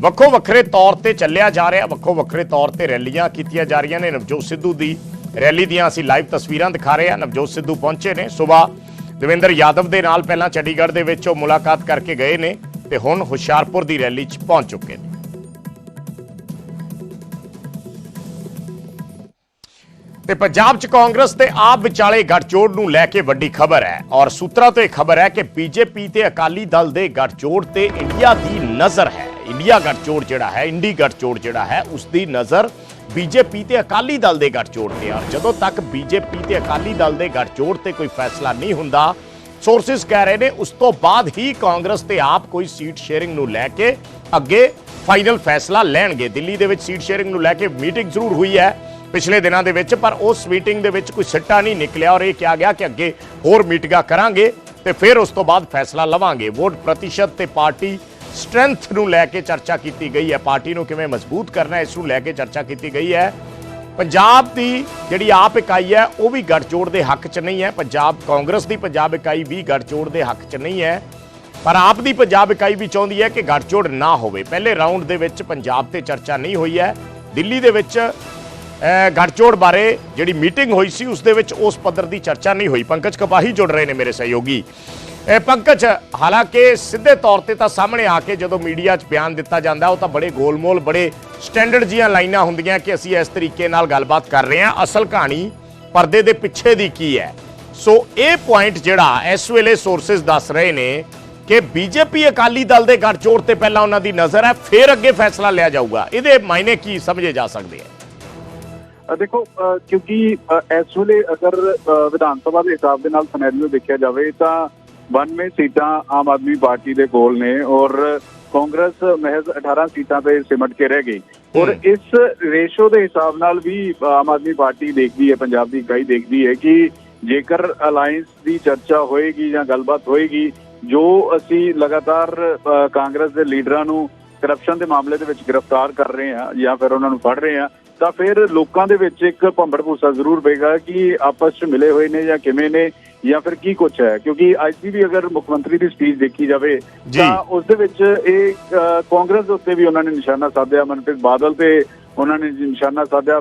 ਵੱਖੋ ਵੱਖਰੇ ਤੌਰ ਤੇ ਚੱਲਿਆ ਜਾ ਰਿਹਾ ਵੱਖੋ ਵੱਖਰੇ ਤੌਰ ਤੇ ਰੈਲੀਆਂ ਕੀਤੀਆਂ ਜਾ ਰਹੀਆਂ ਨੇ ਨਵਜੋਤ ਸਿੱਧੂ ਦੀ ਰੈਲੀ ਦੀਆਂ ਅਸੀਂ ਲਾਈਵ ਤਸਵੀਰਾਂ ਦਿਖਾ ਰਹੇ ਹਾਂ ਨਵਜੋਤ ਸਿੱਧੂ ਪਹੁੰਚੇ ਨੇ ਸਵੇਰ ਦਵਿੰਦਰ ਯਾਦਵ ਦੇ ਨਾਲ ਪਹਿਲਾਂ ਚੰਡੀਗੜ੍ਹ ਦੇ ਵਿੱਚ ਉਹ ਮੁਲਾਕਾਤ ਕਰਕੇ ਗਏ ਨੇ ਤੇ ਹੁਣ ਹੁਸ਼ਿਆਰਪੁਰ ਦੀ ਰੈਲੀ 'ਚ ਪਹੁੰਚ ਚੁੱਕੇ ਨੇ। ਤੇ ਪੰਜਾਬ 'ਚ ਕਾਂਗਰਸ ਤੇ ਆਪ ਵਿਚਾਲੇ ਗੱਠਜੋੜ ਨੂੰ ਲੈ ਕੇ ਵੱਡੀ ਖਬਰ ਹੈ ਔਰ ਸੂਤਰਾਂ ਤੋਂ ਇਹ ਖਬਰ ਹੈ ਕਿ ਬੀਜੇਪੀ ਤੇ ਅਕਾਲੀ ਦਲ ਦੇ ਗੱਠਜੋੜ ਤੇ ਇੰਡੀਆ ਦੀ ਨਜ਼ਰ ਹੈ। ਇੰਡੀਆ ਗੱਠਜੋੜ ਜਿਹੜਾ ਹੈ, ਇੰਡੀ ਗੱਠਜੋੜ ਜਿਹੜਾ ਹੈ, ਉਸ ਦੀ ਨਜ਼ਰ ਬੀਜੇਪੀ ਤੇ ਅਕਾਲੀ ਦਲ ਦੇ ਗੱਠਜੋੜ ਤੇ ਆ। ਔਰ ਜਦੋਂ ਤੱਕ ਬੀਜੇਪੀ ਤੇ ਅਕਾਲੀ ਦਲ ਦੇ ਗੱਠਜੋੜ ਤੇ ਕੋਈ ਫੈਸਲਾ ਨਹੀਂ ਹੁੰਦਾ ਸੋਰਸਿਸ ਕਹਿ ਰਹੇ ਨੇ ਉਸ ਤੋਂ ਬਾਅਦ ਹੀ ਕਾਂਗਰਸ ਤੇ ਆਪ ਕੋਈ ਸੀਟ ਸ਼ੇਅਰਿੰਗ ਨੂੰ ਲੈ ਕੇ ਅੱਗੇ ਫਾਈਨਲ ਫੈਸਲਾ ਲੈਣਗੇ। ਦਿੱਲੀ ਦੇ ਵਿੱਚ ਸੀਟ ਸ਼ੇਅਰਿੰਗ ਨੂੰ ਲੈ ਕੇ ਮੀਟਿੰਗ ਜ਼ਰੂਰ ਹੋਈ ਹੈ ਪਿਛਲੇ ਦਿਨਾਂ ਦੇ ਵਿੱਚ, ਪਰ ਉਸ ਮੀਟਿੰਗ ਦੇ ਵਿੱਚ ਕੋਈ ਸਿੱਟਾ ਨਹੀਂ ਨਿਕਲਿਆ ਔਰ ਇਹ ਕਿਹਾ ਗਿਆ ਕਿ ਅੱਗੇ ਹੋਰ ਮੀਟਿੰਗਾਂ ਕਰਾਂਗੇ ਤੇ ਫਿਰ ਉਸ ਤੋਂ ਬਾਅਦ ਫੈਸਲਾ ਲਵਾਂਗੇ। ਵੋਟ ਪ੍ਰਤੀਸ਼ਤ ਤੇ ਪਾਰਟੀ ਸਟਰੈਂਥ ਨੂੰ ਲੈ ਕੇ ਚਰਚਾ ਕੀਤੀ ਗਈ ਹੈ ਪਾਰਟੀ ਨੂੰ ਕਿਵੇਂ ਮਜ਼ਬੂਤ ਕਰਨਾ ਇਸ ਨੂੰ ਲੈ ਕੇ ਚਰਚਾ ਕੀਤੀ ਗਈ ਹੈ। ਪੰਜਾਬ ਦੀ ਜਿਹੜੀ ਆਪ ਇਕਾਈ ਹੈ ਉਹ ਵੀ ਗੱਠਜੋੜ ਦੇ ਹੱਕ 'ਚ ਨਹੀਂ ਹੈ। ਪੰਜਾਬ ਕਾਂਗਰਸ ਦੀ ਪੰਜਾਬ ਇਕਾਈ ਵੀ ਗੱਠਜੋੜ ਦੇ ਹੱਕ 'ਚ ਨਹੀਂ ਹੈ। ਪਰ ਆਪ ਦੀ ਪੰਜਾਬ ਇਕਾਈ ਵੀ ਚਾਹੁੰਦੀ ਹੈ ਕਿ ਗੱਠਜੋੜ ਨਾ ਹੋਵੇ। ਪਹਿਲੇ ਰਾਉਂਡ ਦੇ ਵਿੱਚ ਪੰਜਾਬ ਤੇ ਚਰਚਾ ਨਹੀਂ ਹੋਈ ਹੈ। ਦਿੱਲੀ ਦੇ ਵਿੱਚ ਅਹ, ਗੱਠਜੋੜ ਬਾਰੇ ਜਿਹੜੀ ਮੀਟਿੰਗ ਹੋਈ ਸੀ ਉਸ ਦੇ ਵਿੱਚ ਉਸ ਪੱਧਰ ਦੀ ਚਰਚਾ ਨਹੀਂ ਹੋਈ। ਪੰਕਜ ਕਪਾਹੀ ਜੁੜ ਰਹੇ ਨੇ ਮੇਰੇ ਸਹਿਯੋਗੀ। ਇਹ ਪੰਕਜ, ਹਾਲਾਂਕਿ ਸਿੱਧੇ ਤੌਰ ਤੇ ਤਾਂ ਸਾਹਮਣੇ ਆ ਕੇ ਜਦੋਂ ਮੀਡੀਆ 'ਚ ਬਿਆਨ ਦਿੱਤਾ ਜਾਂਦਾ, ਉਹ ਤਾਂ ਬੜੇ ਗੋਲਮੋਲ, ਬੜੇ ਸਟੈਂਡਰਡ ਜੀਆਂ ਲਾਈਨਾਂ ਹੁੰਦੀਆਂ ਕਿ ਅਸੀਂ ਇਸ ਤਰੀਕੇ ਨਾਲ ਗੱਲਬਾਤ ਕਰ ਰਹੇ ਹਾਂ। ਅਸਲ ਕਹਾਣੀ ਪਰਦੇ ਦੇ ਪਿੱਛੇ ਦੀ ਕੀ ਹੈ? ਸੋ ਇਹ ਪੁਆਇੰਟ ਜਿਹੜਾ ਇਸ ਵੇਲੇ ਸੋਰਸਸ ਦੱਸ ਰਹੇ ਨੇ ਕਿ ਬੀਜੇਪੀ ਅਕਾਲੀ ਦਲ ਦੇ ਗੱਠਜੋੜ ਤੇ ਪਹਿਲਾਂ ਉਹਨਾਂ ਦੀ ਨਜ਼ਰ ਹੈ, ਫਿਰ ਅੱਗੇ ਫੈਸਲਾ ਲਿਆ ਜਾਊਗਾ। ਇਹਦੇ ਮਾਇਨੇ ਕੀ ਸਮਝੇ ਜਾ ਸਕਦੇ ਆ ਦੇਖੋ ਕਿਉਂਕਿ ਇਸ ਵੇਲੇ ਅਗਰ ਵਿਧਾਨ ਸਭਾ ਦੇ ਹਿਸਾਬ ਦੇ ਨਾਲ ਸਿਨੈਰੀਓ ਦੇਖਿਆ ਜਾਵੇ ਤਾਂ 92 ਸੀਟਾਂ ਆਮ ਆਦਮੀ ਪਾਰਟੀ ਦੇ ਕੋਲ ਨੇ ਔਰ ਕਾਂਗਰਸ ਮਹਿਜ਼ 18 ਸੀਟਾਂ ਤੇ ਸਿਮਟ ਕੇ ਰਹਿ ਗਈ ਔਰ। ਇਸ ਰੇਸ਼ੋ ਦੇ ਹਿਸਾਬ ਨਾਲ ਵੀ ਆਮ ਆਦਮੀ ਪਾਰਟੀ ਦੇਖਦੀ ਹੈ ਪੰਜਾਬ ਦੀ ਇਕਾਈ ਦੇਖਦੀ ਹੈ ਕਿ ਜੇਕਰ ਅਲਾਈਅੰਸ ਦੀ ਚਰਚਾ ਹੋਏਗੀ ਜਾਂ ਗੱਲਬਾਤ ਹੋਏਗੀ ਜੋ ਅਸੀਂ ਲਗਾਤਾਰ ਕਾਂਗਰਸ ਦੇ ਲੀਡਰਾਂ ਨੂੰ ਕਰਪਸ਼ਨ ਦੇ ਮਾਮਲੇ ਦੇ ਵਿੱਚ ਗ੍ਰਿਫਤਾਰ ਕਰ ਰਹੇ ਹਾਂ ਜਾਂ ਫਿਰ ਉਹਨਾਂ ਨੂੰ ਫੜ ਰਹੇ ਹਾਂ ਤਾਂ ਫਿਰ ਲੋਕਾਂ ਦੇ ਵਿੱਚ ਇੱਕ ਭੰਬੜ ਭੂਸਾ ਜ਼ਰੂਰ ਪਏਗਾ ਕਿ ਆਪਸ 'ਚ ਮਿਲੇ ਹੋਏ ਨੇ ਜਾਂ ਕਿਵੇਂ ਨੇ ਜਾਂ ਫਿਰ ਕੀ ਕੁਛ ਹੈ? ਕਿਉਂਕਿ ਅੱਜ ਦੀ ਵੀ ਅਗਰ ਮੁੱਖ ਮੰਤਰੀ ਦੀ ਸਪੀਚ ਦੇਖੀ ਜਾਵੇ। ਤਾਂ ਉਸ ਦੇ ਵਿੱਚ ਇਹ ਕਾਂਗਰਸ ਦੇ ਉੱਤੇ ਵੀ ਉਹਨਾਂ ਨੇ ਨਿਸ਼ਾਨਾ ਸਾਧਿਆ ਮਨਪ੍ਰੀਤ ਬਾਦਲ ਤੇ ਉਹਨਾਂ ਨੇ ਨਿਸ਼ਾਨਾ ਸਾਧਿਆ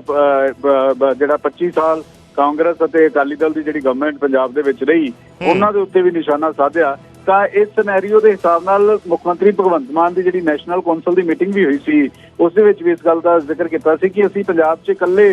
ਜਿਹੜਾ 25 ਸਾਲ ਕਾਂਗਰਸ ਅਤੇ ਅਕਾਲੀ ਦਲ ਦੀ ਜਿਹੜੀ ਗਵਰਨਮੈਂਟ ਪੰਜਾਬ ਦੇ ਵਿੱਚ ਰਹੀ ਉਹਨਾਂ ਦੇ ਉੱਤੇ ਵੀ ਨਿਸ਼ਾਨਾ ਸਾਧਿਆ। ਤਾਂ ਇਸ ਸਿਨੈਰੀਓ ਦੇ ਹਿਸਾਬ ਨਾਲ ਮੁੱਖ ਮੰਤਰੀ ਭਗਵੰਤ ਮਾਨ ਦੀ ਜਿਹੜੀ ਨੈਸ਼ਨਲ ਕੌਂਸਲ ਦੀ ਮੀਟਿੰਗ ਵੀ ਹੋਈ ਸੀ ਉਸ ਦੇ ਵਿੱਚ ਵੀ ਇਸ ਗੱਲ ਦਾ ਜ਼ਿਕਰ ਕੀਤਾ ਸੀ ਕਿ ਅਸੀਂ ਪੰਜਾਬ 'ਚ ਇਕੱਲੇ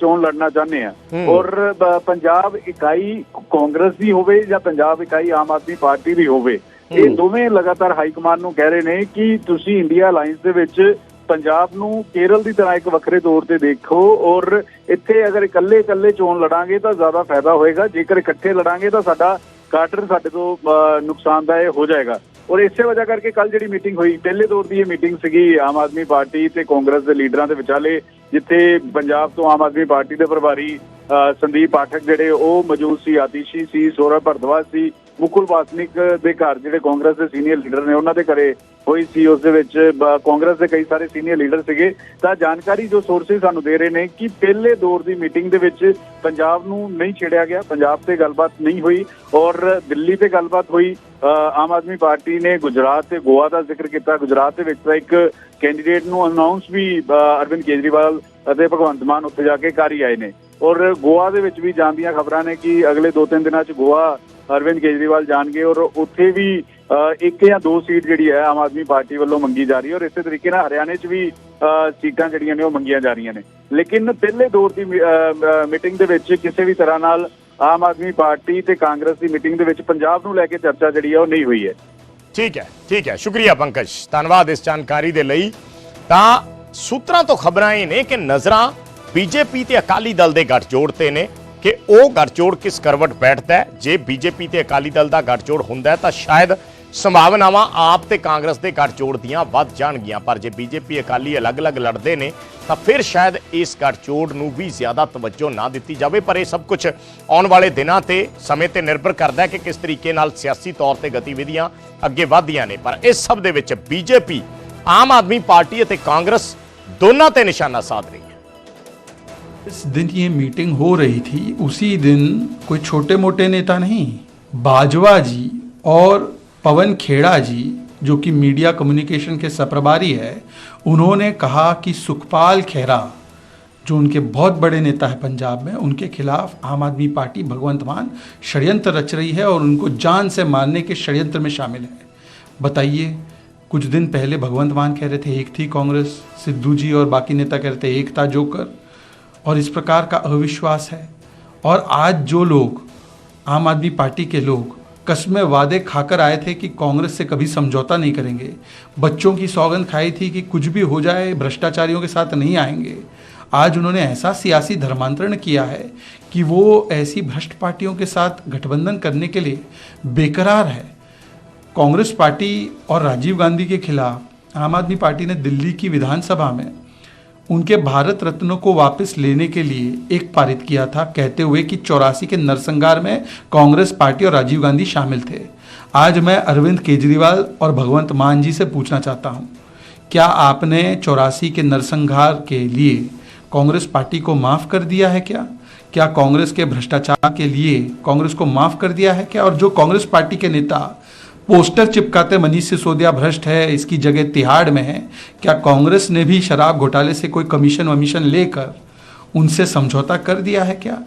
ਚੋਣ ਲੜਨਾ ਚਾਹੁੰਦੇ ਹੂੰ। ਔਰ ਪੰਜਾਬ ਇਕਾਈ ਕਾਂਗਰਸ ਦੀ ਹੋਵੇ ਜਾਂ ਪੰਜਾਬ ਇਕਾਈ ਆਮ ਆਦਮੀ ਪਾਰਟੀ ਦੀ ਹੋਵੇ ਇਹ। ਦੋਵੇਂ ਲਗਾਤਾਰ ਹਾਈ ਕਮਾਂਡ ਨੂੰ ਕਹਿ ਰਹੇ ਨੇ ਕਿ ਤੁਸੀਂ ਇੰਡੀਆ ਅਲਾਈਅੰਸ ਦੇ ਵਿੱਚ ਪੰਜਾਬ ਨੂੰ ਕੇਰਲ ਦੀ ਤਰ੍ਹਾਂ ਇੱਕ ਵੱਖਰੇ ਤੌਰ ਤੇ ਦੇਖੋ ਔਰ ਇੱਥੇ ਅਗਰ ਇਕੱਲੇ ਇਕੱਲੇ ਚੋਣ ਲੜਾਂਗੇ ਤਾਂ ਜ਼ਿਆਦਾ ਫਾਇਦਾ ਹੋਏਗਾ ਜੇਕਰ ਇਕੱਠੇ ਲੜਾਂਗੇ ਤਾਂ ਸਾਡਾ ਕਾਟਰ ਸਾਡੇ ਤੋਂ ਨੁਕਸਾਨਦਾਇਕ ਹੋ ਜਾਏਗਾ ਔਰ ਇਸੇ ਵਜ੍ਹਾ ਕਰਕੇ ਕੱਲ ਜਿਹੜੀ ਮੀਟਿੰਗ ਹੋਈ ਪਹਿਲੇ ਦੌਰ ਦੀ ਇਹ ਮੀਟਿੰਗ ਸੀਗੀ ਆਮ ਆਦਮੀ ਪਾਰਟੀ ਤੇ ਕਾਂਗਰਸ ਦੇ ਲੀਡਰਾਂ ਦੇ ਵਿਚਾਲੇ ਜਿੱਥੇ ਪੰਜਾਬ ਤੋਂ ਆਮ ਆਦਮੀ ਪਾਰਟੀ ਦੇ ਪ੍ਰਭਾਰੀ ਅ, ਸੰਦੀਪ ਪਾਠਕ ਜਿਹੜੇ ਉਹ ਮੌਜੂਦ ਸੀ ਆਤੀਸ਼ੀ ਸੀ ਸੌਰਵ ਭਰਦਵਾਜ ਸੀ ਮੁਕੁਲ ਵਾਸਨਿਕ ਦੇ ਘਰ ਜਿਹੜੇ ਕਾਂਗਰਸ ਦੇ ਸੀਨੀਅਰ ਲੀਡਰ ਨੇ ਉਹਨਾਂ ਦੇ ਘਰੇ ਹੋਈ ਸੀ। ਉਸ ਦੇ ਵਿੱਚ ਕਾਂਗਰਸ ਦੇ ਕਈ ਸਾਰੇ ਸੀਨੀਅਰ ਲੀਡਰ ਸੀਗੇ। ਤਾਂ ਜਾਣਕਾਰੀ ਜੋ ਸੋਰਸਿਸ ਸਾਨੂੰ ਦੇ ਰਹੇ ਨੇ ਕਿ ਪਹਿਲੇ ਦੌਰ ਦੀ ਮੀਟਿੰਗ ਦੇ ਵਿੱਚ ਪੰਜਾਬ ਨੂੰ ਨਹੀਂ ਛੇੜਿਆ ਗਿਆ। ਪੰਜਾਬ ਤੇ ਗੱਲਬਾਤ ਨਹੀਂ ਹੋਈ ਔਰ ਦਿੱਲੀ ਤੇ ਗੱਲਬਾਤ ਹੋਈ। ਅ, ਆਮ ਆਦਮੀ ਪਾਰਟੀ ਨੇ ਗੁਜਰਾਤ ਤੇ ਗੋਆ ਦਾ ਜ਼ਿਕਰ ਕੀਤਾ। ਗੁਜਰਾਤ ਦੇ ਵਿੱਚ ਤਾਂ ਇੱਕ ਕੈਂਡੀਡੇਟ ਨੂੰ ਅਨਾਉਂਸ ਵੀ ਅਰਵਿੰਦ ਕੇਜਰੀਵਾਲ ਅਤੇ ਭਗਵੰਤ ਮਾਨ ਉੱਥੇ ਜਾ ਕੇ ਕਰ ਹੀ ਆਏ ਨੇ। ਔਰ ਗੋਆ ਦੇ ਵਿੱਚ ਵੀ ਜਾਣ ਦੀਆਂ ਖਬਰਾਂ ਨੇ ਕਿ ਅਗਲੇ 2-3 ਦਿਨਾਂ 'ਚ ਗੋਆ ਅਰਵਿੰਦ ਕੇਜਰੀਵਾਲ ਜਾਣਗੇ ਔਰ ਉੱਥੇ ਵੀ ਇੱਕ ਜਾਂ ਦੋ ਸੀਟ ਜਿਹੜੀ ਹੈ ਆਮ ਆਦਮੀ ਪਾਰਟੀ ਵੱਲੋਂ ਮੰਗੀ ਜਾ ਰਹੀ ਹੈ ਔਰ ਇਸੇ ਤਰੀਕੇ ਨਾਲ ਹਰਿਆਣੇ 'ਚ ਵੀ ਅ, ਸੀਟਾਂ ਜਿਹੜੀਆਂ ਨੇ ਉਹ ਮੰਗੀਆਂ ਜਾ ਰਹੀਆਂ ਨੇ। ਲੇਕਿਨ ਪਹਿਲੇ ਦੌਰ ਦੀ ਮੀਟਿੰਗ ਦੇ ਵਿੱਚ ਕਿਸੇ ਵੀ ਤਰ੍ਹਾਂ ਨਾਲ ਆਮ ਆਦਮੀ ਪਾਰਟੀ ਤੇ ਕਾਂਗਰਸ ਦੀ ਮੀਟਿੰਗ ਦੇ ਵਿੱਚ ਪੰਜਾਬ ਨੂੰ ਲੈ ਕੇ ਚਰਚਾ ਜਿਹੜੀ ਹੈ ਉਹ ਨਹੀਂ ਹੋਈ ਹੈ। ਠੀਕ ਹੈ ਠੀਕ ਹੈ। ਸ਼ੁਕਰੀਆ ਪੰਕਜ। ਧੰਨਵਾਦ ਇਸ ਜਾਣਕਾਰੀ ਦੇ ਲਈ। ਤਾਂ ਸੂਤਰਾਂ ਤੋਂ ਖਬਰਾਂ ਇਹ ਨੇ ਕਿ ਨਜ਼ਰਾਂ ਬੀਜੇਪੀ ਤੇ ਅਕਾਲੀ ਦਲ ਦੇ ਗੱਠਜੋੜ ਤੇ ਨੇ ਕਿ ਉਹ ਗੱਠਜੋੜ ਕਿਸ ਕਰਵਟ ਬੈਠਦਾ ਹੈ? ਜੇ ਬੀਜੇਪੀ ਤੇ ਅਕਾਲੀ ਦਲ ਦਾ ਗੱਠਜੋੜ ਹੁੰਦਾ ਹੈ ਤਾਂ ਸ਼ਾਇਦ ਸੰਭਾਵਨਾਵਾਂ ਆਪ ਤੇ ਕਾਂਗਰਸ ਦੇ ਗੱਠਜੋੜ ਦੀਆਂ ਵੱਧ ਜਾਣਗੀਆਂ। ਪਰ ਜੇ ਬੀਜੇਪੀ, ਅਕਾਲੀ ਅਲੱਗ-ਅਲੱਗ ਲੜਦੇ ਨੇ, ਤਾਂ ਫਿਰ ਸ਼ਾਇਦ ਇਸ ਗੱਠਜੋੜ ਨੂੰ ਵੀ ਜ਼ਿਆਦਾ ਤਵੱਜੋ ਨਾ ਦਿੱਤੀ ਜਾਵੇ। ਪਰ ਇਹ ਸਭ ਕੁਝ ਆਉਣ ਵਾਲੇ ਦਿਨਾਂ ਤੇ ਸਮੇਂ ਤੇ ਨਿਰਭਰ ਕਰਦਾ ਹੈ ਕਿ ਕਿਸ ਤਰੀਕੇ ਨਾਲ ਸਿਆਸੀ ਤੌਰ ਤੇ ਗਤੀਵਿਧੀਆਂ ਅੱਗੇ ਵਧਦੀਆਂ ਨੇ। ਪਰ ਇਸ ਸਭ ਦੇ ਵਿੱਚ ਬੀਜੇਪੀ, ਆਮ ਆਦਮੀ ਪਾਰਟੀ ਅਤੇ ਕਾਂਗਰਸ ਦੋਨਾਂ ਤੇ ਨਿਸ਼ਾਨਾ ਸਾਧ ਰਹੀ ਹੈ। इस दिन ये मीटिंग हो रही थी, उसी दिन कोई छोटे मोटे नेता नहीं, बाजवा जी और पवन खेड़ा जी, जो कि मीडिया कम्युनिकेशन के सप्रभारी है, उन्होंने कहा कि सुखपाल खेरा जो उनके बहुत बड़े नेता है पंजाब में, उनके खिलाफ आम आदमी पार्टी भगवंत मान षड्यंत्र रच रही है और उनको जान से मारने के षड्यंत्र में शामिल है। बताइए, कुछ दिन पहले भगवंत मान कह रहे थे, एक थी कांग्रेस, सिद्धू जी और बाकी नेता कह रहे थे, एक था जोकर। और इस प्रकार का अविश्वास है। और आज जो लोग, आम आदमी पार्टी के लोग कस्में वादे खाकर आए थे कि कांग्रेस से कभी समझौता नहीं करेंगे, बच्चों की सौगंध खाई थी कि कुछ भी हो जाए, भ्रष्टाचारियों के साथ नहीं आएँगे, आज उन्होंने ऐसा सियासी धर्मांतरण किया है कि वो ऐसी भ्रष्ट पार्टियों के साथ गठबंधन करने के लिए बेकरार है। कांग्रेस पार्टी और राजीव गांधी के खिलाफ आम आदमी पार्टी ने दिल्ली की विधानसभा में उनके भारत रत्न को वापस लेने के लिए एक पारित किया था, कहते हुए कि चौरासी के नरसंहार में कांग्रेस पार्टी और राजीव गांधी शामिल थे। आज मैं अरविंद केजरीवाल और भगवंत मान जी से पूछना चाहता हूँ, क्या आपने चौरासी के नरसंहार के लिए कांग्रेस पार्टी को माफ़ कर दिया है क्या? क्या कांग्रेस के भ्रष्टाचार के लिए कांग्रेस को माफ़ कर दिया है क्या? और जो कांग्रेस पार्टी के नेता पोस्टर चिपकाते मनीष सिसोदिया भ्रष्ट है इसकी जगह तिहाड़ में है क्या कांग्रेस ने भी शराब घोटाले से कोई कमीशन वमीशन लेकर उनसे समझौता कर दिया है क्या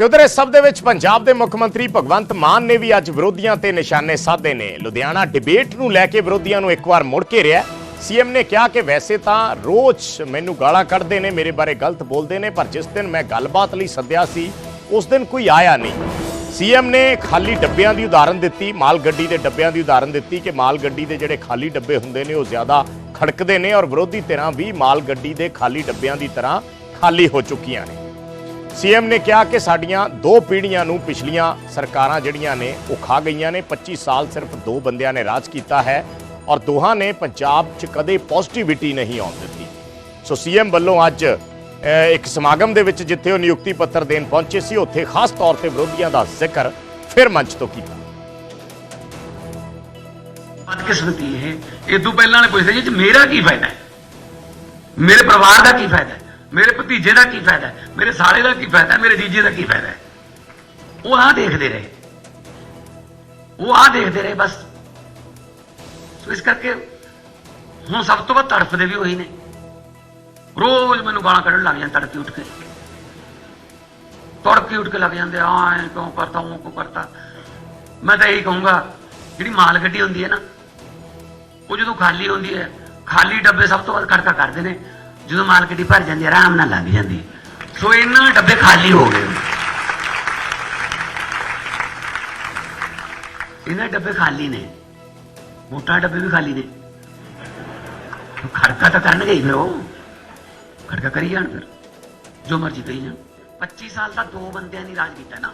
ਤੇ ਉਧਰ ਇਸ ਸਭ ਦੇ ਵਿੱਚ ਪੰਜਾਬ ਦੇ ਮੁੱਖ ਮੰਤਰੀ ਭਗਵੰਤ ਮਾਨ ਨੇ ਵੀ ਅੱਜ ਵਿਰੋਧੀਆਂ ਤੇ ਨਿਸ਼ਾਨੇ ਸਾਧੇ ਨੇ ਲੁਧਿਆਣਾ ਡਿਬੇਟ ਨੂੰ ਲੈ ਕੇ ਵਿਰੋਧੀਆਂ ਨੂੰ ਇੱਕ ਵਾਰ ਮੁੜ ਕੇ ਰਿਹਾ ਸੀਐਮ ਨੇ ਕਿਹਾ ਕਿ ਵੈਸੇ ਤਾਂ ਰੋਜ਼ ਮੈਨੂੰ ਗਾਲਾਂ ਕੱਢਦੇ ਨੇ ਮੇਰੇ ਬਾਰੇ ਗਲਤ ਬੋਲਦੇ ਨੇ ਪਰ ਜਿਸ ਦਿਨ ਮੈਂ ਗੱਲਬਾਤ ਲਈ ਸੱਦਿਆ ਸੀ ਉਸ ਦਿਨ ਕੋਈ ਆਇਆ ਨਹੀਂ ਸੀਐਮ ਨੇ ਖਾਲੀ ਡੱਬਿਆਂ ਦੀ ਉਦਾਹਰਨ ਦਿੱਤੀ, ਮਾਲ ਗੱਡੀ ਦੇ ਡੱਬਿਆਂ ਦੀ ਉਦਾਹਰਨ ਦਿੱਤੀ ਕਿ ਮਾਲ ਗੱਡੀ ਦੇ ਜਿਹੜੇ ਖਾਲੀ ਡੱਬੇ ਹੁੰਦੇ ਨੇ, ਉਹ ਜ਼ਿਆਦਾ ਖੜਕਦੇ ਨੇ ਔਰ ਵਿਰੋਧੀ ਧਿਰਾਂ ਵੀ ਮਾਲ ਗੱਡੀ ਦੇ ਖਾਲੀ ਡੱਬਿਆਂ ਦੀ ਤਰ੍ਹਾਂ ਖਾਲੀ ਹੋ ਚੁੱਕੀਆਂ ਨੇ। ਸੀਐਮ ਨੇ ਕਿਹਾ ਕਿ ਸਾਡੀਆਂ ਦੋ ਪੀੜ੍ਹੀਆਂ ਨੂੰ ਪਿਛਲੀਆਂ ਸਰਕਾਰਾਂ ਜਿਹੜੀਆਂ ਨੇ, ਉਹ ਖਾ ਗਈਆਂ ਨੇ। 25 ਸਾਲ ਸਿਰਫ ਦੋ ਬੰਦਿਆਂ ਨੇ ਰਾਜ ਕੀਤਾ ਹੈ ਔਰ ਦੋਹਾਂ ਨੇ ਪੰਜਾਬ 'ਚ ਕਦੇ ਪੋਜ਼ਿਟਿਵਿਟੀ ਨਹੀਂ ਆਉਣ ਦਿੱਤੀ। ਸੋ ਸੀਐਮ ਵੱਲੋਂ ਅੱਜ ਇੱਕ ਸਮਾਗਮ ਦੇ ਵਿੱਚ ਜਿੱਥੇ ਉਹ ਨਿਯੁਕਤੀ ਪੱਤਰ ਦੇਣ ਪਹੁੰਚੇ ਸੀ, ਉੱਥੇ ਖਾਸ ਤੌਰ ਤੇ ਵਿਰੋਧੀਆਂ ਦਾ ਜ਼ਿਕਰ ਫਿਰ ਮੰਚ ਤੋਂ ਕੀਤਾ। ਬਦਕਿਸਮਤੀ ਹੈ ਇਹ? ਤੋਂ ਪਹਿਲਾਂ ਨੇ ਪੁੱਛਦੇ ਜੀ ਮੇਰਾ ਕੀ ਫਾਇਦਾ ਹੈ? ਮੇਰੇ ਪਰਿਵਾਰ ਦਾ ਕੀ ਫਾਇਦਾ ਹੈ? ਮੇਰੇ ਭਤੀਜੇ ਦਾ ਕੀ ਫਾਇਦਾ ਹੈ? ਮੇਰੇ ਸਾਲੇ ਦਾ ਕੀ ਫਾਇਦਾ ਹੈ? ਮੇਰੇ ਜੀਜੇ ਦਾ ਕੀ ਫਾਇਦਾ ਹੈ? ਉਹ ਆ ਦੇਖਦੇ ਰਹੇ। ਉਹ ਆ ਦੇਖਦੇ ਰਹੇ ਬਸ। ਸੋ ਇਸ ਕਰਕੇ ਹੁਣ ਸਭ ਤੋਂ ਵੱਧ ਤੜਫਦੇ ਵੀ ਉਹੀ ਨੇ। ਰੋਜ਼ ਮੈਨੂੰ ਗਾਲਾਂ ਕੱਢਣ ਲੱਗ ਜਾਂਦੇ, ਤੜਕੇ ਉੱਠ ਕੇ। ਤੜਕੇ ਉੱਠ ਕੇ ਲੱਗ ਜਾਂਦੇ ਆ ਐ ਕਿਉਂ ਕਰਤਾ ਉਹ ਕਿਉਂ ਕਰਤਾ? ਮੈਂ ਤਾਂ ਇਹੀ ਕਹੂੰਗਾ, ਜਿਹੜੀ ਮਾਲ ਗੱਡੀ ਹੁੰਦੀ ਹੈ ਨਾ, ਉਹ ਜਦੋਂ ਖਾਲੀ ਹੁੰਦੀ ਹੈ, ਖਾਲੀ ਡੱਬੇ ਸਭ ਤੋਂ ਵੱਧ ਖੜਕਾ ਕਰਦੇ ਨੇ। ਜਦੋਂ ਮਾਲ ਗੱਡੀ ਭਰ ਜਾਂਦੀ ਹੈ, ਆਰਾਮ ਨਾਲ ਲੱਗ ਜਾਂਦੀ ਹੈ। ਸੋ ਇਹਨਾਂ ਡੱਬੇ ਖਾਲੀ ਹੋ ਗਏ। ਇਹਨਾਂ ਡੱਬੇ ਖਾਲੀ ਨੇ ਮੋਟਾ ਡੱਬੇ ਵੀ ਖਾਲੀ ਨੇ। ਖੜਕਾ ਤਾਂ ਕਰਨਗੇ ਹੀ ਫਿਰ ਉਹ। ਖੜਕਾ ਕਰੀ ਜਾਣ ਫਿਰ। ਜੋ ਮਰਜ਼ੀ ਕਹੀ ਜਾਣ। 25 ਸਾਲ ਦਾ ਦੋ ਬੰਦਿਆਂ ਨੇ ਰਾਜ ਕੀਤਾ ਨਾ।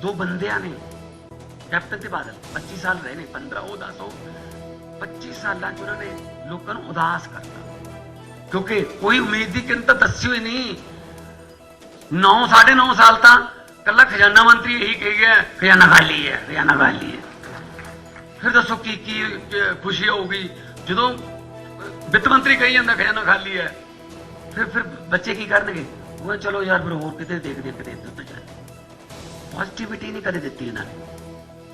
ਦੋ ਬੰਦਿਆਂ ਨੇ। ਕੈਪਟਨ ਤੇ ਬਾਦਲ। 25 ਸਾਲ ਰਹੇ ਨੇ 15 ਉਹ 10 ਉਹ। 25 ਸਾਲਾਂ ਚ ਉਹਨਾਂ ਨੇ ਲੋਕਾਂ ਨੂੰ ਉਦਾਸ ਕਰਤਾ। ਕਿਉਂਕਿ ਕੋਈ ਉਮੀਦ ਦੀ ਕਿਰਨ ਤਾਂ ਦੱਸੀ ਹੋਈ ਨਹੀਂ। 9 9.5 ਸਾਲ ਤਾਂ ਕੱਲਾ ਖਜ਼ਾਨਾ ਮੰਤਰੀ ਇਹੀ ਕਹਿ ਗਿਆ, ਖਜ਼ਾਨਾ ਖਾਲੀ ਹੈ, ਖਜ਼ਾਨਾ ਖਾਲੀ ਹੈ। ਫਿਰ ਦੱਸੋ ਕੀ ਕੀ ਖੁਸ਼ੀ ਹੋਊਗੀ? ਜਦੋਂ ਵਿੱਤ ਮੰਤਰੀ ਕਹੀ ਜਾਂਦਾ, ਖਜ਼ਾਨਾ ਖਾਲੀ ਹੈ। ਫਿਰ ਫਿਰ ਬੱਚੇ ਕੀ ਕਰਨਗੇ? ਉਹ ਚਲੋ ਯਾਰ ਫਿਰ ਹੋਰ ਕਿਤੇ ਦੇਖਦੇ ਦੇਖ ਕਿਤੇ ਇੱਧਰ ਉੱਧਰ ਜਾਏ ਪੋਜ਼ਿਟਿਵਿਟੀ ਨਹੀਂ ਕਦੇ ਦਿੱਤੀ ਇਹਨਾਂ ਨੇ।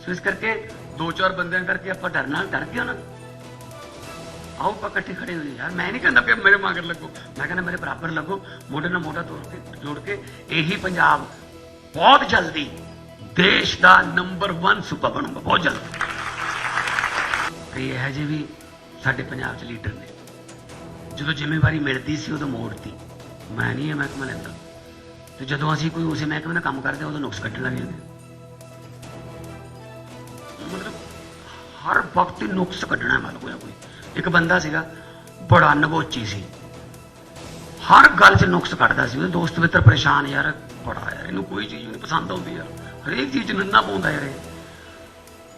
ਸੋ ਇਸ ਕਰਕੇ ਦੋ ਚਾਰ ਬੰਦਿਆਂ ਕਰਕੇ ਆਪਾਂ ਡਰਨਾ ਡਰ ਗਿਆ ਨਾ। ਆਓ ਆਪਾਂ ਇਕੱਠੇ ਖੜੇ ਹੋਈਏ। ਯਾਰ ਮੈਂ ਨਹੀਂ ਕਹਿੰਦਾ ਕਿ ਮੇਰੇ ਮਗਰ ਲੱਗੋ। ਮੈਂ ਕਹਿੰਦਾ ਮੇਰੇ ਬਰਾਬਰ ਲੱਗੋ। ਮੋਢੇ ਨਾਲ ਮੋਢਾ ਤੋੜ ਕੇ, ਜੋੜ ਕੇ ਇਹੀ ਪੰਜਾਬ ਬਹੁਤ ਜਲਦੀ ਦੇਸ਼ ਦਾ ਨੰਬਰ 1 ਸੂਬਾ ਬਣੂਗਾ, ਬਹੁਤ ਜਲਦੀ। ਤੇ ਇਹ ਜਿਹੇ ਵੀ ਸਾਡੇ ਪੰਜਾਬ 'ਚ ਲੀਡਰ ਨੇ। ਜਦੋਂ ਜ਼ਿੰਮੇਵਾਰੀ ਮਿਲਦੀ ਸੀ, ਉਦੋਂ ਮੋੜਤੀ। ਮੈਂ ਨਹੀਂ ਇਹ ਮਹਿਕਮਾ ਲੈਂਦਾ। ਤੇ ਜਦੋਂ ਅਸੀਂ ਕੋਈ ਉਸੇ ਮਹਿਕਮੇ ਦਾ ਕੰਮ ਕਰਦੇ, ਉਦੋਂ ਨੁਕਸ ਕੱਢਣ ਲੱਗ ਜਾਂਦੇ। ਮਤਲਬ ਹਰ ਵਕਤ ਨੁਕਸ ਕੱਢਣਾ ਮਤਲਬ ਕੋਈ ਨਾ ਕੋਈ। ਇੱਕ ਬੰਦਾ ਸੀਗਾ, ਬੜਾ ਨਬੋਚੀ ਸੀ। ਹਰ ਗੱਲ 'ਚ ਨੁਕਸ ਕੱਢਦਾ ਸੀ। ਉਹਦੇ ਦੋਸਤ ਮਿੱਤਰ ਪਰੇਸ਼ਾਨ, ਯਾਰ, ਬੜਾ ਯਾਰ, ਇਹਨੂੰ ਕੋਈ ਚੀਜ਼ ਨਹੀਂ ਪਸੰਦ ਆਉਂਦੀ ਯਾਰ। ਹਰੇਕ ਚੀਜ਼ 'ਚ ਨੰਨਾ ਪਾਉਂਦਾ ਯਾਰ ਇਹ।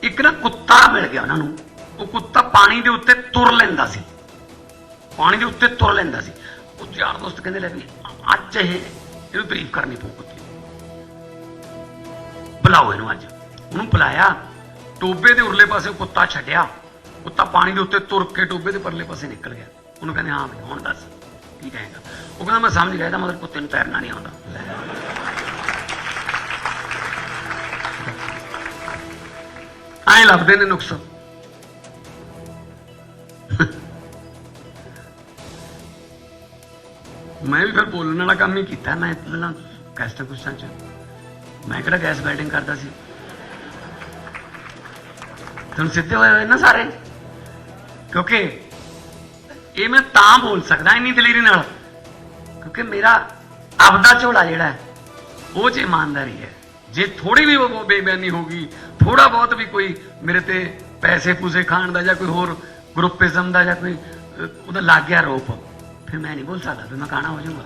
ਇੱਕ ਨਾ ਕੁੱਤਾ ਮਿਲ ਗਿਆ ਉਹਨਾਂ ਨੂੰ। ਉਹ ਕੁੱਤਾ ਪਾਣੀ ਦੇ ਉੱਤੇ ਤੁਰ ਲੈਂਦਾ ਸੀ। ਪਾਣੀ ਦੇ ਉੱਤੇ ਤੁਰ ਲੈਂਦਾ ਸੀ। ਉਹ ਯਾਰ ਦੋਸਤ ਕਹਿੰਦੇ ਲੈ ਵੀ ਅੱਜ ਇਹ ਇਹਨੂੰ ਤਾਰੀਫ ਕਰਨੀ ਪਊ ਕੁੱਤੇ ਬੁਲਾਓ ਇਹਨੂੰ ਅੱਜ। ਉਹਨੂੰ ਬੁਲਾਇਆ। ਟੋਬੇ ਦੇ ਉਰਲੇ ਪਾਸੇ ਕੁੱਤਾ ਛੱਡਿਆ। ਕੁੱਤਾ ਪਾਣੀ ਦੇ ਉੱਤੇ ਤੁਰ ਕੇ ਟੋਬੇ ਦੇ ਪਰਲੇ ਪਾਸੇ ਨਿਕਲ ਗਿਆ। ਉਹਨੂੰ ਕਹਿੰਦੇ, ਹਾਂ ਵੀ ਹੁਣ ਦੱਸ, ਕੀ ਕਹੇਗਾ? ਉਹ ਕਹਿੰਦਾ, ਮੈਂ ਸਮਝ ਗਿਆ ਇਹਦਾ ਮਤਲਬ ਕੁੱਤੇ ਨੂੰ ਤੈਰਨਾ ਨਹੀਂ ਆਉਂਦਾ। ਲੈ। ਐਂ ਲੱਭਦੇ ਨੇ ਨੁਕਸ। ਮੈਂ ਵੀ ਫਿਰ ਬੋਲਣ ਵਾਲਾ ਕੰਮ ਹੀ ਕੀਤਾ, ਮੈਂ ਪਹਿਲਾਂ ਕੈਸਟਰ ਕੁਸ਼ਤਾਂ ਚ। ਮੈਂ ਕਿਹੜਾ ਗੈਸ ਵੈਲਡਿੰਗ ਕਰਦਾ ਸੀ? ਤੁਹਾਨੂੰ ਸਿੱਧੇ ਹੋਏ ਹੋਏ ਨਾ ਸਾਰੇ? ਕਿਉਂਕਿ ਇਹ ਮੈਂ ਤਾਂ ਬੋਲ ਸਕਦਾ, ਇੰਨੀ ਦਲੇਰੀ ਨਾਲ। ਕਿਉਂਕਿ ਮੇਰਾ ਆਪਦਾ ਝੋਲਾ ਜਿਹੜਾ ਉਹ ਚ ਇਮਾਨਦਾਰੀ ਹੈ। ਜੇ ਥੋੜੀ ਵੀ ਉਹ ਬੇਈਮਾਨੀ ਹੋਗੀ ਥੋੜਾ ਬਹੁਤ ਵੀ ਕੋਈ ਮੇਰੇ ਤੇ ਪੈਸੇ ਪੂਸੇ ਖਾਣ ਦਾ ਜਾਂ ਕੋਈ ਹੋਰ ਗਰੁੱਪਿਜ਼ਮ ਦਾ ਜਾਂ ਕੋਈ ਉਹਦਾ ਲੱਗ ਗਿਆ ਰੋਪ। ਫਿਰ ਮੈਂ ਨਹੀਂ ਬੋਲ ਸਕਦਾ, ਫਿਰ ਮੈਂ ਕਾਣਾ ਹੋ ਜਾਊਂਗਾ।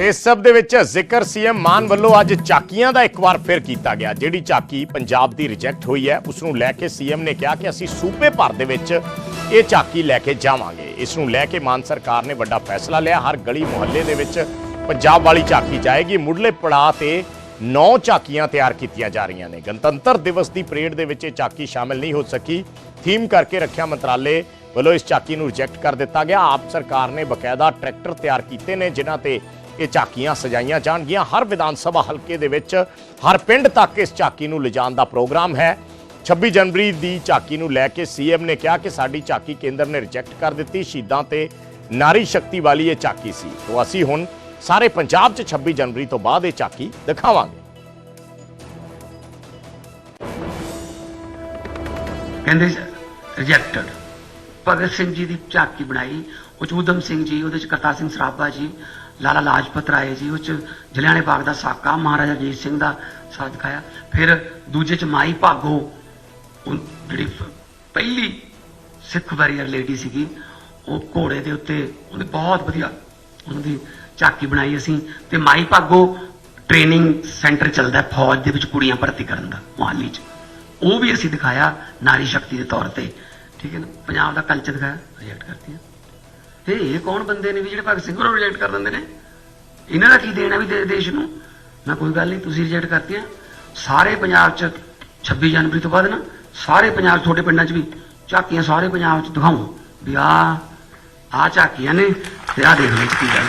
ਇਸ ਸਭ ਦੇ ਵਿੱਚ ਜ਼ਿਕਰ ਸੀਐਮ ਮਾਨ ਵੱਲੋਂ ਅੱਜ ਚਾਕੀਆਂ ਦਾ ਇੱਕ ਵਾਰ ਫਿਰ ਕੀਤਾ ਗਿਆ, ਜਿਹੜੀ ਚਾਕੀ ਪੰਜਾਬ ਦੀ ਰਿਜੈਕਟ ਹੋਈ ਹੈ। ਉਸ ਨੂੰ ਲੈ ਕੇ ਸੀਐਮ ਨੇ ਕਿਹਾ ਕਿ ਅਸੀਂ ਸੂਬੇ ਭਰ ਦੇ ਵਿੱਚ ਇਹ ਚਾਕੀ ਲੈ ਕੇ ਜਾਵਾਂਗੇ। ਇਸ ਨੂੰ ਲੈ ਕੇ ਮਾਨ ਸਰਕਾਰ ਨੇ ਵੱਡਾ ਫੈਸਲਾ ਲਿਆ। ਹਰ ਗਲੀ ਮੁਹੱਲੇ ਦੇ ਵਿੱਚ ਪੰਜਾਬ ਵਾਲੀ ਚਾਕੀ ਜਾਏਗੀ। ਮੁੱਢਲੇ ਪੜਾਅ ਤੇ ਨੌ ਚਾਕੀਆਂ ਤਿਆਰ ਕੀਤੀਆਂ ਜਾ ਰਹੀਆਂ ਨੇ। ਗਣਤੰਤਰ ਦਿਵਸ ਦੀ ਪਰੇਡ ਦੇ ਵਿੱਚ ਇਹ ਚਾਕੀ ਸ਼ਾਮਿਲ ਨਹੀਂ ਹੋ ਸਕੀ। ਥੀਮ ਕਰਕੇ ਰੱਖਿਆ ਮੰਤਰਾਲੇ ਵੱਲੋਂ ਇਸ ਝਾਕੀ ਨੂੰ ਰਿਜੈਕਟ ਕਰ ਦਿੱਤਾ ਗਿਆ। ਆਪ ਸਰਕਾਰ ਨੇ ਬਕਾਇਦਾ ਟਰੈਕਟਰ ਤਿਆਰ ਕੀਤੇ ਨੇ, ਜਿਨ੍ਹਾਂ ਤੇ ਇਹ ਝਾਕੀਆਂ ਸਜਾਈਆਂ ਜਾਣਗੀਆਂ। ਹਰ ਵਿਧਾਨ ਸਭਾ ਹਲਕੇ ਦੇ ਵਿੱਚ ਹਰ ਪਿੰਡ ਤੱਕ ਇਸ ਝਾਕੀ ਨੂੰ ਲਿਜਾਣ ਦਾ ਪ੍ਰੋਗਰਾਮ ਹੈ। 26 ਜਨਵਰੀ ਦੀ ਝਾਕੀ ਨੂੰ ਲੈ ਕੇ ਸੀਐਮ ਨੇ ਕਿਹਾ ਕਿ ਸਾਡੀ ਝਾਕੀ ਕੇਂਦਰ ਨੇ ਰਿਜੈਕਟ ਕਰ ਦਿੱਤੀ। ਸ਼ਹੀਦਾਂ ਤੇ ਨਾਰੀ ਸ਼ਕਤੀ ਵਾਲੀ ਇਹ ਝਾਕੀ ਸੀ। ਤੋਂ ਅਸੀਂ ਹੁਣ ਸਾਰੇ ਪੰਜਾਬ 'ਚ 26 ਜਨਵਰੀ ਤੋਂ ਬਾਅਦ ਇਹ ਝਾਕੀ ਦਿਖਾਵਾਂਗੇ। ਕਹਿੰਦੇ ਰਿਜੈਕਟਡ ਭਗਤ ਸਿੰਘ ਜੀ ਦੀ ਝਾਕੀ ਬਣਾਈ, ਉਹ 'ਚ ਊਧਮ ਸਿੰਘ ਜੀ, ਉਹਦੇ ਚ ਕਰਤਾਰ ਸਿੰਘ ਸਰਾਭਾ ਜੀ, ਲਾਲਾ ਲਾਜਪਤ ਰਾਏ ਜੀ, ਉਹ ਚ ਜਲਿਆਣੇ ਬਾਗ ਦਾ ਸਾਕਾ, ਮਹਾਰਾਜਾ ਜੀਤ ਸਿੰਘ ਦਾ ਸਾਥ ਦਿਖਾਇਆ। ਫਿਰ ਦੂਜੇ ਚ ਮਾਈ ਭਾਗੋ ਜਿਹੜੀ ਪਹਿਲੀ ਸਿੱਖ ਵਾਰੀਅਰ ਲੇਡੀ ਸੀਗੀ, ਉਹ ਘੋੜੇ ਦੇ ਉੱਤੇ ਉਹਨੇ ਬਹੁਤ ਵਧੀਆ ਉਹਨਾਂ ਦੀ ਝਾਕੀ ਬਣਾਈ ਅਸੀਂ ਤੇ ਮਾਈ ਭਾਗੋ ਟ੍ਰੇਨਿੰਗ ਸੈਂਟਰ ਚੱਲਦਾ ਫੌਜ ਦੇ ਵਿੱਚ ਕੁੜੀਆਂ ਭਰਤੀ ਕਰਨ ਦਾ, ਮੁਹਾਲੀ 'ਚ। ਉਹ ਵੀ ਅਸੀਂ ਦਿਖਾਇਆ ਨਾਰੀ ਸ਼ਕਤੀ ਦੇ ਤੌਰ ਤੇ। ਠੀਕ ਹੈ ਨਾ? ਪੰਜਾਬ ਦਾ ਕਲਚਰ ਦਿਖਾਇਆ ਰਿਜੈਕਟ ਕਰਤੀਆਂ ਤੇ ਇਹ ਕੌਣ ਬੰਦੇ ਨੇ ਵੀ ਜਿਹੜੇ ਭਗਤ ਸਿੰਘ ਨੂੰ ਰਿਜੈਕਟ ਕਰ ਦਿੰਦੇ ਨੇ? ਇਹਨਾਂ ਦਾ ਕੀ ਦੇਣਾ ਵੀ ਦੇ- ਦੇਸ਼ ਨੂੰ? ਮੈਂ ਕੋਈ ਗੱਲ ਨਹੀਂ, ਤੁਸੀਂ ਰਿਜੈਕਟ ਕਰਤੀਆਂ। ਸਾਰੇ ਪੰਜਾਬ 'ਚ 26 ਜਨਵਰੀ ਤੋਂ ਬਾਅਦ ਨਾ, ਸਾਰੇ ਪੰਜਾਬ 'ਚ ਛੋਟੇ ਪਿੰਡਾਂ 'ਚ ਵੀ ਝਾਕੀਆਂ ਸਾਰੇ ਪੰਜਾਬ 'ਚ ਦਿਖਾਉਂ ਵੀ ਆ ਆ ਝਾਕੀਆਂ ਨੇ ਤੇ ਆ ਦੇਖ ਲਓ ਕੀ ਗੱਲ